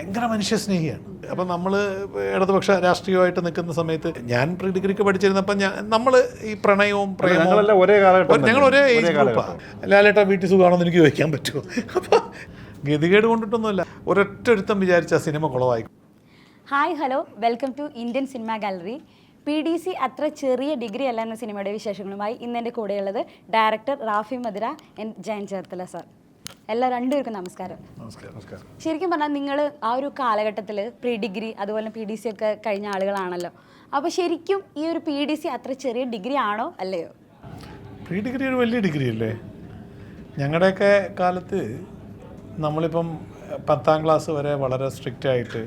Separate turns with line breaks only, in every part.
ഭയങ്കര മനുഷ്യസ്നേഹിയാണ് അപ്പം നമ്മൾ ഇടതുപക്ഷ രാഷ്ട്രീയമായിട്ട് നിൽക്കുന്ന സമയത്ത് ഞാൻ പ്രീ ഡിഗ്രിക്ക് പഠിച്ചിരുന്നപ്പം ഞാൻ നമ്മൾ ഈ പ്രണയവും പ്രേമവും
ഒരേ കാലഘട്ടം
ഞങ്ങൾ ഒരേ. ഏജ് ഗ്രൂപ്പാണ് ലാലേട്ട വീട്ടിൽ സുഖമാണെന്ന് എനിക്ക് ചോദിക്കാൻ പറ്റുമോ? അപ്പോൾ ഗതികേട് കൊണ്ടിട്ടൊന്നുമല്ല. ഒരൊറ്റ ഒരുത്തം വിചാരിച്ച cinema കുളവായി
hi hello. Welcome to Indian cinema gallery. P D C അത്ര ചെറിയ ഡിഗ്രി അല്ല എന്ന സിനിമയുടെ വിശേഷങ്ങളുമായി ഇന്ന് എന്റെ കൂടെയുള്ളത് director Rafi Madhura and Jayan Cherthala sir എല്ലാ രണ്ടുപേർക്കും നമസ്കാരം. ശരിക്കും പറഞ്ഞാൽ നിങ്ങൾ ആ ഒരു കാലഘട്ടത്തിൽ പ്രീ ഡിഗ്രി അതുപോലെ പി ഡി സി ഒക്കെ കഴിഞ്ഞ ആളുകളാണല്ലോ. അപ്പോൾ ശരിക്കും ഈ ഒരു പി ഡി സി അത്ര ചെറിയ ഡിഗ്രി ആണോ അല്ലയോ?
പ്രീ ഡിഗ്രി ഒരു വലിയ ഡിഗ്രി അല്ലേ? ഞങ്ങളുടെയൊക്കെ കാലത്ത് നമ്മളിപ്പം പത്താം ക്ലാസ് വരെ വളരെ സ്ട്രിക്റ്റ് ആയിട്ട്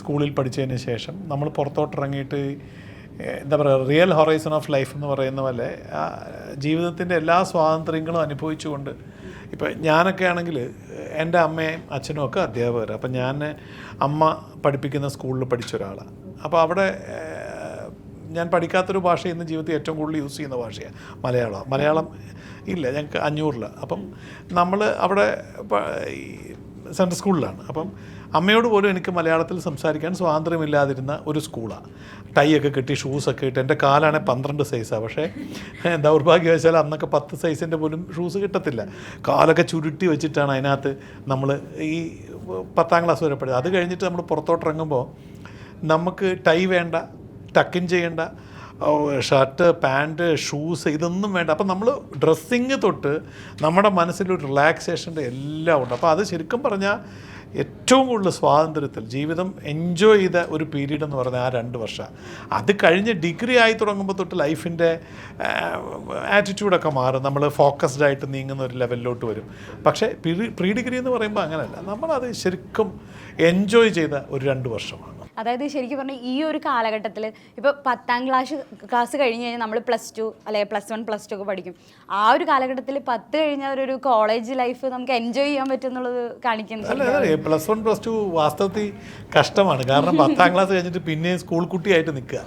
സ്കൂളിൽ പഠിച്ചതിന് ശേഷം നമ്മൾ പുറത്തോട്ടിറങ്ങിയിട്ട് എന്താ പറയുക റിയൽ ഹൊറൈസൺ ഓഫ് ലൈഫ് എന്ന് പറയുന്ന പോലെ ജീവിതത്തിന്റെ എല്ലാ സ്വാതന്ത്ര്യങ്ങളും അനുഭവിച്ചുകൊണ്ട് ഇപ്പം ഞാനൊക്കെ ആണെങ്കിൽ എന്റെ അമ്മയും അച്ഛനും ഒക്കെ അധ്യാപകർ അപ്പം ഞാൻ അമ്മ പഠിപ്പിക്കുന്ന സ്കൂളിൽ പഠിച്ച ഒരാളാണ് അപ്പോൾ അവിടെ ഞാൻ പഠിക്കാത്തൊരു ഭാഷ ഇന്ന് ജീവിതത്തിൽ ഏറ്റവും കൂടുതൽ യൂസ് ചെയ്യുന്ന ഭാഷയാണ് മലയാളം മലയാളം ഇല്ല ഞങ്ങൾക്ക് അഞ്ഞൂറിൽ അപ്പം നമ്മൾ അവിടെ സെൻട്രൽ സ്കൂളിലാണ് അപ്പം അമ്മയോട് പോലും എനിക്ക് മലയാളത്തിൽ സംസാരിക്കാൻ സ്വാതന്ത്ര്യമില്ലാതിരുന്ന ഒരു സ്കൂളാണ് ടൈയൊക്കെ കെട്ടി ഷൂസൊക്കെ ഇട്ട്. എന്റെ കാലാണെ പന്ത്രണ്ട് സൈസാണ് പക്ഷേ ദൗർഭാഗ്യവശാൽ അന്നൊക്കെ പത്ത് സൈസിന്റെ പോലും ഷൂസ് കിട്ടത്തില്ല. കാലൊക്കെ ചുരുട്ടി വെച്ചിട്ടാണ് അതിനകത്ത് നമ്മൾ ഈ പത്താം ക്ലാസ് വരെ പഠിച്ചത്. അത് കഴിഞ്ഞിട്ട് നമ്മൾ പുറത്തോട്ടിറങ്ങുമ്പോൾ നമുക്ക് ടൈ വേണ്ട ടക്കിൻ ചെയ്യേണ്ട ഷർട്ട് പാന്റ് ഷൂസ് ഇതൊന്നും വേണ്ട. അപ്പം നമ്മൾ ഡ്രസ്സിങ് തൊട്ട് നമ്മുടെ മനസ്സിലൊരു റിലാക്സേഷന്റെ എല്ലാം ഉണ്ട്. അപ്പോൾ അത് ശരിക്കും പറഞ്ഞാൽ ഏറ്റവും കൂടുതൽ സ്വാതന്ത്ര്യത്തിൽ ജീവിതം എൻജോയ് ചെയ്ത ഒരു പീരീഡ് എന്ന് പറഞ്ഞാൽ ആ രണ്ട് വർഷം. അത് കഴിഞ്ഞ് ഡിഗ്രി ആയി തുടങ്ങുമ്പോൾ തൊട്ട് ലൈഫിന്റെ ആറ്റിറ്റ്യൂഡൊക്കെ മാറും. നമ്മൾ ഫോക്കസ്ഡ് ആയിട്ട് നീങ്ങുന്ന ഒരു ലെവലിലോട്ട് വരും. പക്ഷേ പ്രീ ഡിഗ്രി എന്ന് പറയുമ്പോൾ അങ്ങനെയല്ല നമ്മളത് ശരിക്കും എൻജോയ് ചെയ്ത ഒരു രണ്ട് വർഷമാണ്.
അതായത് ശരിക്കും പറഞ്ഞാൽ ഈ ഒരു കാലഘട്ടത്തിൽ ഇപ്പോൾ പത്താം ക്ലാസ് ക്ലാസ് കഴിഞ്ഞ് കഴിഞ്ഞാൽ നമ്മൾ പ്ലസ് ടു അല്ലെങ്കിൽ പ്ലസ് വൺ പ്ലസ് ടു ഒക്കെ പഠിക്കും. ആ ഒരു കാലഘട്ടത്തിൽ പത്ത് കഴിഞ്ഞ ഒരു കോളേജ് ലൈഫ് നമുക്ക് എൻജോയ് ചെയ്യാൻ പറ്റും എന്നുള്ളത് കാണിക്കുന്നത്
പ്ലസ് വൺ പ്ലസ് ടു വാസ്തവത്തിൽ കഷ്ടമാണ്. കാരണം പത്താം ക്ലാസ് കഴിഞ്ഞിട്ട് പിന്നെ സ്കൂൾ കുട്ടിയായിട്ട് നിൽക്കുക.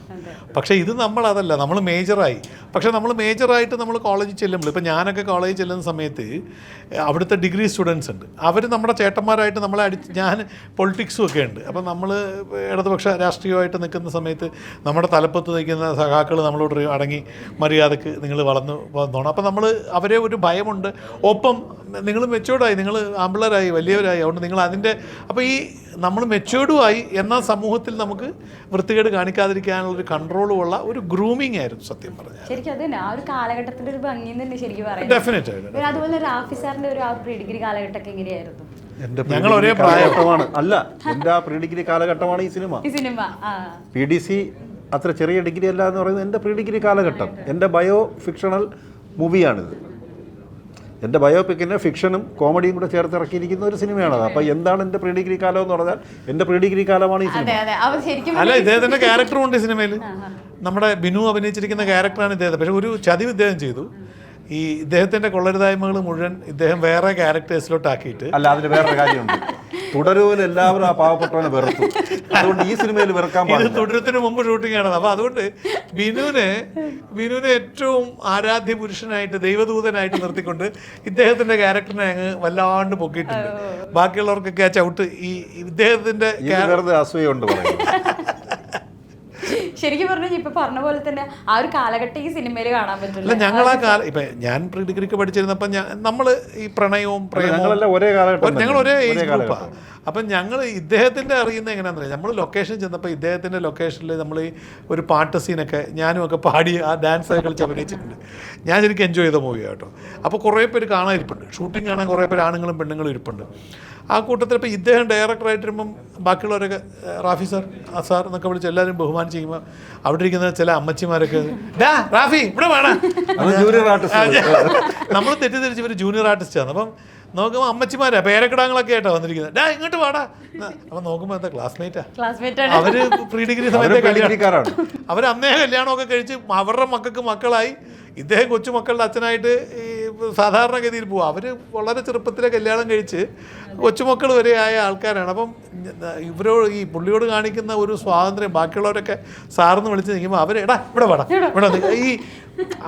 പക്ഷേ ഇത് നമ്മൾ അതല്ല നമ്മൾ മേജറായി പക്ഷേ നമ്മൾ മേജറായിട്ട് നമ്മൾ കോളേജിൽ ചെല്ലുമ്പോൾ ഇപ്പം ഞാനൊക്കെ കോളേജിൽ ചെല്ലുന്ന സമയത്ത് അവിടുത്തെ ഡിഗ്രി സ്റ്റുഡൻസ് ഉണ്ട്. അവർ നമ്മുടെ ചേട്ടന്മാരായിട്ട് നമ്മളെ അടി ഞാൻ പൊളിറ്റിക്സും ഒക്കെ ഉണ്ട്. അപ്പം നമ്മൾ ഇടതുപക്ഷ രാഷ്ട്രീയമായിട്ട് നിൽക്കുന്ന സമയത്ത് നമ്മുടെ തലപ്പത്ത് നിൽക്കുന്ന സഖാക്കൾ നമ്മളോട് അടങ്ങി മര്യാദയ്ക്ക് നിങ്ങൾ വളർന്നു വന്നോണം. അപ്പം നമ്മൾ അവരെ ഒരു ഭയമുണ്ട്. ഒപ്പം നിങ്ങൾ മെച്ചുവേർഡായി നിങ്ങൾ ആമ്പിളരായി വലിയവരായി അതുകൊണ്ട് നിങ്ങൾ അതിന്റെ അപ്പോൾ ഈ നമ്മൾ ആയി എന്നാൽ സമൂഹത്തിൽ നമുക്ക് വൃത്തികേട് കാണിക്കാതിരിക്കാനുള്ളൊരു കൺട്രോളുമുള്ള ഒരു ഗ്രൂമിംഗ് ആയിരുന്നു സത്യം പറഞ്ഞാൽ
ശരിക്കും അത് തന്നെ. ആ ഒരു കാലഘട്ടത്തിന്റെ ഒരു ഭംഗി തന്നെ ശരിക്കും പറയുന്നത്.
ഡെഫിനറ്റ്
അതുപോലെ റാഫി സാറിന്റെ ഒരു ആ പ്രീ ഡിഗ്രി കാലഘട്ടമൊക്കെ എങ്ങനെയായിരുന്നു?
ഞങ്ങൾ ഒരേ
pre-degree അല്ല എന്റെ ആ പ്രീ ഡിഗ്രി കാലഘട്ടമാണ് ഈ സിനിമ.
ഈ സിനിമ ആ.
പി ഡി സി അത്ര ചെറിയ ഡിഗ്രി അല്ല എന്ന് പറയുന്നത് എന്റെ പ്രീ ഡിഗ്രി കാലഘട്ടം. എന്റെ ബയോ ഫിക്ഷണൽ മൂവിയാണിത്. എന്റെ ബയോപിക്കിനെ ഫിക്ഷനും കോമഡിയും കൂടെ ചേർത്ത് ഇറക്കിയിരിക്കുന്ന ഒരു സിനിമയാണത്. അപ്പോൾ എന്താണ് എന്റെ പ്രീ ഡിഗ്രി കാലം എന്ന് പറഞ്ഞാൽ എന്റെ പ്രീ ഡിഗ്രി കാലമാണ് ഈ സിനിമ.
അതെ അതെ. അവർ ശരിക്കും
അല്ല ഇദ്ദേഹത്തിന്റെ ക്യാരക്ടറും ഉണ്ട് ഈ സിനിമയിൽ നമ്മുടെ ബിനു അഭിനയിച്ചിരിക്കുന്ന ക്യാരക്ടറാണ് ഇദ്ദേഹത്തെ പക്ഷെ ഒരു ചതിവ് ഇദ്ദേഹം ചെയ്തു. ഈ ഇദ്ദേഹത്തിന്റെ കൊള്ളരുതായ്മകൾ മുഴുവൻ ഇദ്ദേഹം വേറെ ക്യാരക്ടേഴ്സിലോട്ട് ആക്കിയിട്ട്
അല്ല അതിന് വേറെ കാര്യമുണ്ട്. തുടരുവിൽ എല്ലാവരും ആ പാവപ്പെട്ടവനെ വെറുത്തു. അതുകൊണ്ട് ഈ സിനിമയിൽ വെറുക്കാൻ
ഇത് തുടരത്തിന് മുമ്പ് ഷൂട്ടിംഗ് ആണ് അപ്പൊ അതുകൊണ്ട് ബിനുവിനെ ബിനുവിനെ ഏറ്റവും ആരാധ്യ പുരുഷനായിട്ട് ദൈവദൂതനായിട്ട് നിർത്തിക്കൊണ്ട് ഇദ്ദേഹത്തിന്റെ ക്യാരക്ടറിനെ അങ്ങ് വല്ലാണ്ട് പൊക്കിയിട്ടുണ്ട്. ബാക്കിയുള്ളവർക്കൊക്കെ ആ ചവിട്ട് ഈ ഇദ്ദേഹത്തിന്റെ
വെറുതെ അസൂയുണ്ട് പറയുന്നത്.
ശരിക്കും പറഞ്ഞു ഇപ്പൊ പറഞ്ഞ പോലെ തന്നെ ആ ഒരു കാലഘട്ടം ഈ സിനിമയിൽ കാണാൻ പറ്റില്ല.
ഞങ്ങളെ ഞങ്ങൾ ആ കാല ഇപ്പൊ ഞാൻ പ്രീ ഡിഗ്രിക്ക് പഠിച്ചിരുന്നപ്പോ നമ്മൾ നമ്മൾ ഈ പ്രണയവും പ്രേമവും
ഞങ്ങളെല്ലാം ഒരേ കാലഘട്ടം
ഞങ്ങൾ ഒരേ. ഏജ് ഗ്രൂപ്പാണ് അപ്പം ഞങ്ങൾ ഇദ്ദേഹത്തിന്റെ അറിയുന്നത് എങ്ങനെയാണെന്ന് അറിയാം? നമ്മൾ ലൊക്കേഷൻ ചെന്നപ്പോൾ ഇദ്ദേഹത്തിന്റെ ലൊക്കേഷനിൽ നമ്മൾ ഈ ഒരു പാട്ട് സീനൊക്കെ ഞാനും ഒക്കെ പാടി ആ ഡാൻസ് ഒക്കെ കളിച്ച് അഭിനയിച്ചിട്ടുണ്ട്. ഞാൻ ശരിക്കും എൻജോയ് ചെയ്ത മൂവിയാണ് കേട്ടോ. അപ്പോൾ കുറേ പേര് കാണാൻ ഇരിപ്പുണ്ട് ഷൂട്ടിംഗ് കാണാൻ കുറേ പേര് ആണുങ്ങളും പെണ്ണുങ്ങളും ഇരിപ്പുണ്ട്. ആ കൂട്ടത്തിൽ ഇപ്പോൾ ഇദ്ദേഹം ഡയറക്ടറായിട്ട് വരുമ്പം ബാക്കിയുള്ളവരൊക്കെ റാഫി സാർ ആ സാർ എന്നൊക്കെ വിളിച്ച് എല്ലാവരും ബഹുമാനം ചെയ്യുമ്പോൾ അവിടെ ഇരിക്കുന്ന ചില അമ്മച്ചിമാരൊക്കെ ഡാ റാഫി ഇവിടെ വേണം.
ജൂനിയർ ആർട്ടിസ്റ്റ്
നമ്മൾ തെറ്റിദ്ധരിച്ച് ഇവർ ജൂനിയർ ആർട്ടിസ്റ്റാണ് അപ്പം നോക്കുമ്പോൾ അമ്മച്ചിമാരാ പേരക്കിടാങ്ങളൊക്കെ ആയിട്ടാണ് വന്നിരിക്കുന്നത്. ഡാ ഇങ്ങോട്ട് വാടാ. അപ്പം നോക്കുമ്പോൾ എന്താ ക്ലാസ്മേറ്റാ അവർ പ്രീ ഡിഗ്രി
അവർ കല്യാണക്കാരാണ്
അവർ അന്നേ കല്യാണമൊക്കെ കഴിച്ച് അവരുടെ മക്കൾക്ക് മക്കളായി. ഇദ്ദേഹം കൊച്ചുമക്കളുടെ അച്ഛനായിട്ട് ഈ സാധാരണഗതിയിൽ പോവുക അവർ വളരെ ചെറുപ്പത്തിലെ കല്യാണം കഴിച്ച് കൊച്ചുമക്കൾ വരെ ആയ ആൾക്കാരാണ്. അപ്പം ഇവരോട് ഈ പുള്ളിയോട് കാണിക്കുന്ന ഒരു സ്വാതന്ത്ര്യം ബാക്കിയുള്ളവരൊക്കെ സാറിന്ന് വിളിച്ച് നിൽക്കുമ്പോൾ അവർ എടാ ഇവിടെ വേടാ ഇവിടെ ഈ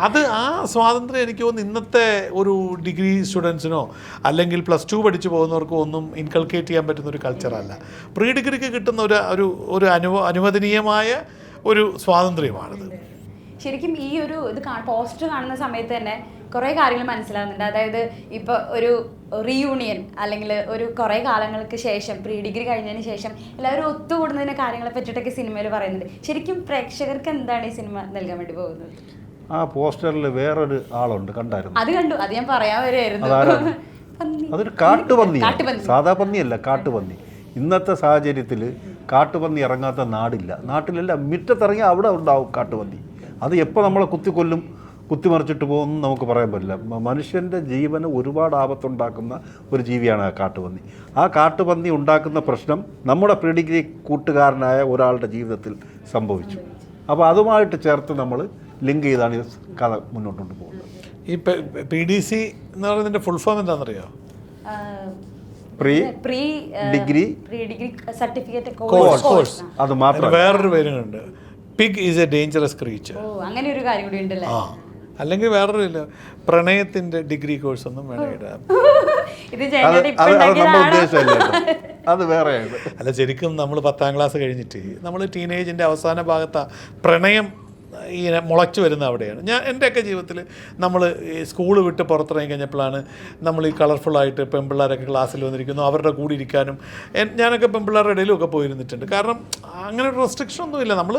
അത് ആ സ്വാതന്ത്ര്യം എനിക്ക് തോന്നുന്നു ഇന്നത്തെ ഒരു ഡിഗ്രി സ്റ്റുഡൻസിനോ അല്ലെങ്കിൽ പ്ലസ് ടു പഠിച്ചു പോകുന്നവർക്കോ ഒന്നും ഇൻകൾക്കേറ്റ് ചെയ്യാൻ പറ്റുന്ന ഒരു കൾച്ചറല്ല പ്രീ ഡിഗ്രിക്ക് കിട്ടുന്ന ഒരു ഒരു ഒരു അനുവ അനുവദനീയമായ ഒരു സ്വാതന്ത്ര്യമാണിത്.
ശരിക്കും ഈ ഒരു ഇത് പോസ്റ്റർ കാണുന്ന സമയത്ത് തന്നെ കുറേ കാര്യങ്ങൾ മനസ്സിലാവുന്നുണ്ട്. അതായത് ഇപ്പോൾ ഒരു റീയൂണിയൻ അല്ലെങ്കിൽ ഒരു കുറേ കാലങ്ങൾക്ക് ശേഷം പ്രീ ഡിഗ്രി കഴിഞ്ഞതിന് ശേഷം എല്ലാവരും ഒത്തുകൂടുന്നതിനെ കാര്യങ്ങളെ പറ്റിയിട്ടൊക്കെ സിനിമയിൽ പറയുന്നുണ്ട്. ശരിക്കും പ്രേക്ഷകർക്ക് എന്താണ് ഈ സിനിമ നൽകാൻ വേണ്ടി പോകുന്നത്?
ആ പോസ്റ്ററിൽ വേറൊരു ആളുണ്ട് കണ്ടായിരുന്നു.
അത് കണ്ടു. അത് ഞാൻ പറയാൻ? പന്നി.
അതൊരു കാട്ടുപന്നി. സാധാ പന്നിയല്ല കാട്ടുപന്നി. ഇന്നത്തെ സാഹചര്യത്തിൽ കാട്ടുപന്നി ഇറങ്ങാത്ത നാടില്ല. നാട്ടിലെല്ലാം മുറ്റത്തിറങ്ങി അവിടെ ഉണ്ടാവും കാട്ടുപന്നി. അത് എപ്പോൾ നമ്മളെ കുത്തിക്കൊല്ലും? കുത്തിമറിച്ചിട്ട് പോകുമെന്ന് നമുക്ക് പറയാൻ പറ്റില്ല. മനുഷ്യന്റെ ജീവന് ഒരുപാട് ആപത്തുണ്ടാക്കുന്ന ഒരു ജീവിയാണ് ആ കാട്ടുപന്നി. ആ കാട്ടുപന്നി ഉണ്ടാക്കുന്ന പ്രശ്നം നമ്മുടെ പ്രീഡിഗ്രി കൂട്ടുകാരനായ ഒരാളുടെ ജീവിതത്തിൽ സംഭവിച്ചു. അപ്പോൾ അതുമായിട്ട് ചേർത്ത് നമ്മൾ ലിങ്ക് ചെയ്താണ് ഈ കഥ മുന്നോട്ട് കൊണ്ടുപോകുന്നത്
ഈ പി ഡി സി എന്ന് പറയുന്നതിന്റെ ഫുൾ ഫോം എന്താണെന്നറിയോ?
Pre
pre
degree
pre degree certificate
course course
അത് മാത്രം.
വേറൊരു പേരുണ്ട് pig is a dangerous creature
ഓ അങ്ങനെ ഒരു കാര്യം കൂടി ഉണ്ടല്ലേ?
ആ. അല്ലെങ്കിൽ വേറൊരു ഇല്ല പ്രണയത്തിന്റെ ഡിഗ്രി കോഴ്സ് ഒന്നും വേണം ഇടാം
ഇത്
അത്
ജയന്റെ
അത്
ഇപ്പൊ
അത് നമ്മുടെ
ഉണ്ടാക്കിയതാണോ?
ഉദ്ദേശമല്ല കേട്ടോ. അത് വേറെയാണ്
അല്ല ശരിക്കും നമ്മൾ പത്താം ക്ലാസ് കഴിഞ്ഞിട്ട് നമ്മൾ ടീനേജിന്റെ അവസാന ഭാഗത്താ പ്രണയം ഇങ്ങനെ മുളച്ചു വരുന്ന അവിടെയാണ്. ഞാൻ എന്റെയൊക്കെ ജീവിതത്തിൽ നമ്മൾ സ്കൂൾ വിട്ട് പുറത്തിറങ്ങി കഴിഞ്ഞപ്പോഴാണ് നമ്മൾ ഈ കളർഫുള്ളായിട്ട് പെൺപിള്ളേരൊക്കെ ക്ലാസ്സിൽ വന്നിരിക്കുന്നു. അവരുടെ കൂടി ഇരിക്കാനും ഞാനൊക്കെ പെൺപിള്ളേരുടെ ഇടയിലും ഒക്കെ പോയിരുന്നിട്ടുണ്ട്. കാരണം അങ്ങനെ ഒരു റെസ്ട്രിക്ഷൻ ഒന്നുമില്ല നമ്മൾ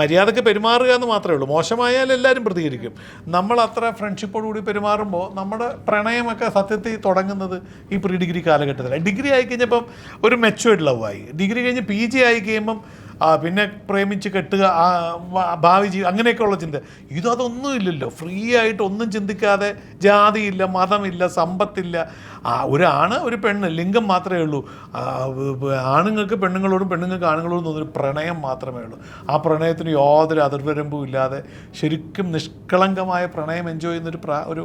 മര്യാദയ്ക്ക് പെരുമാറുക എന്ന് മാത്രമേ ഉള്ളൂ. മോശമായാൽ എല്ലാവരും പ്രതികരിക്കും. നമ്മൾ അത്ര ഫ്രണ്ട്ഷിപ്പോടുകൂടി പെരുമാറുമ്പോൾ നമ്മുടെ പ്രണയമൊക്കെ സത്യത്തിൽ തുടങ്ങുന്നത് ഈ പ്രീ ഡിഗ്രി കാലഘട്ടത്തിലാണ്. ഡിഗ്രി ആയി കഴിഞ്ഞപ്പം ഒരു മെച്ചുവേർഡ് ലവ് ആയി. ഡിഗ്രി കഴിഞ്ഞ് പി ജി ആയി കഴിയുമ്പം പിന്നെ പ്രേമിച്ച് കെട്ടുക ഭാവി ജീവി അങ്ങനെയൊക്കെയുള്ള ചിന്ത. ഇതൊന്നും ഇല്ലല്ലോ. ഫ്രീ ആയിട്ട് ഒന്നും ചിന്തിക്കാതെ ജാതിയില്ല മതമില്ല സമ്പത്തില്ല. ഒരാണ് ഒരു പെണ്ണ് ലിംഗം മാത്രമേ ഉള്ളൂ. ആണുങ്ങൾക്ക് പെണ്ണുങ്ങളോടും പെണ്ണുങ്ങൾക്ക് ആണുങ്ങളോടും തോന്നുന്നൊരു പ്രണയം മാത്രമേ ഉള്ളൂ. ആ പ്രണയത്തിന് യാതൊരു അതിർവരമ്പും ഇല്ലാതെ ശരിക്കും നിഷ്കളങ്കമായ പ്രണയം എൻജോയ് ചെയ്യുന്നൊരു പ്രാ ഒരു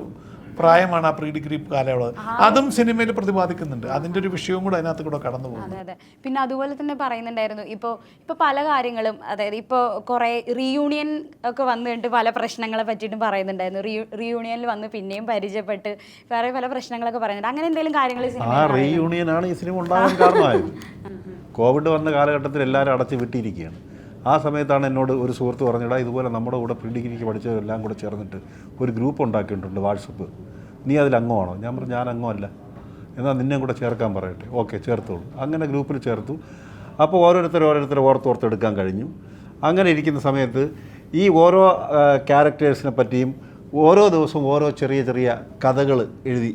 പ്രായമാണ് ആ പ്രീ ഡിഗ്രി കാലയളവ് അതും സിനിമയിൽ പ്രതിപാദിക്കുന്നുണ്ട്. അതിന്റെ ഒരു വിഷയവും കൂടെ അതിനകത്ത് കൂടെ കടന്നു പോകും
അതെ അതെ. പിന്നെ അതുപോലെ തന്നെ പറയുന്നുണ്ടായിരുന്നു ഇപ്പോൾ ഇപ്പോൾ പല കാര്യങ്ങളും അതായത് ഇപ്പോൾ കുറേ റീയൂണിയൻ ഒക്കെ വന്നു കഴിഞ്ഞിട്ട് പല പ്രശ്നങ്ങളെ പറ്റിയിട്ടും പറയുന്നുണ്ടായിരുന്നു. റീ റീയൂണിയനിൽ വന്ന് പിന്നെയും പരിചയപ്പെട്ട് വേറെ പല പ്രശ്നങ്ങളൊക്കെ പറയുന്നുണ്ട്. അങ്ങനെ എന്തെങ്കിലും കാര്യങ്ങൾ ഈ
ആ
സിനിമ
റീയൂണിയനാണ് ഈ സിനിമ ഉണ്ടാകാൻ കാരണമായത്. കോവിഡ് വന്ന കാലഘട്ടത്തിൽ എല്ലാവരും അടച്ചു വിട്ടിരിക്കുകയാണ്. ആ സമയത്താണ് എന്നോട് ഒരു സുഹൃത്ത് പറഞ്ഞിടാ ഇതുപോലെ നമ്മുടെ കൂടെ പ്രീ ഡിഗ്രിക്ക് പഠിച്ചവരെല്ലാം കൂടെ ചേർന്നിട്ട് ഒരു ഗ്രൂപ്പ് ഉണ്ടാക്കിയിട്ടുണ്ട് വാട്സപ്പ്. നീ അതിൽ അംഗമാണോ ഞാൻ പറഞ്ഞു ഞാൻ അംഗമല്ല എന്നാൽ നിന്നെ കൂടെ ചേർക്കാൻ പറയട്ടെ. ഓക്കെ ചേർത്തോളൂ. അങ്ങനെ ഗ്രൂപ്പിൽ ചേർത്തു. അപ്പോൾ ഓരോരുത്തർ ഓരോരുത്തർ ഓർത്തോർത്തെടുക്കാൻ കഴിഞ്ഞു. അങ്ങനെ ഇരിക്കുന്ന സമയത്ത് ഈ ഓരോ ക്യാരക്ടേഴ്സിനെ പറ്റിയും ഓരോ ദിവസവും ഓരോ ചെറിയ ചെറിയ കഥകൾ എഴുതി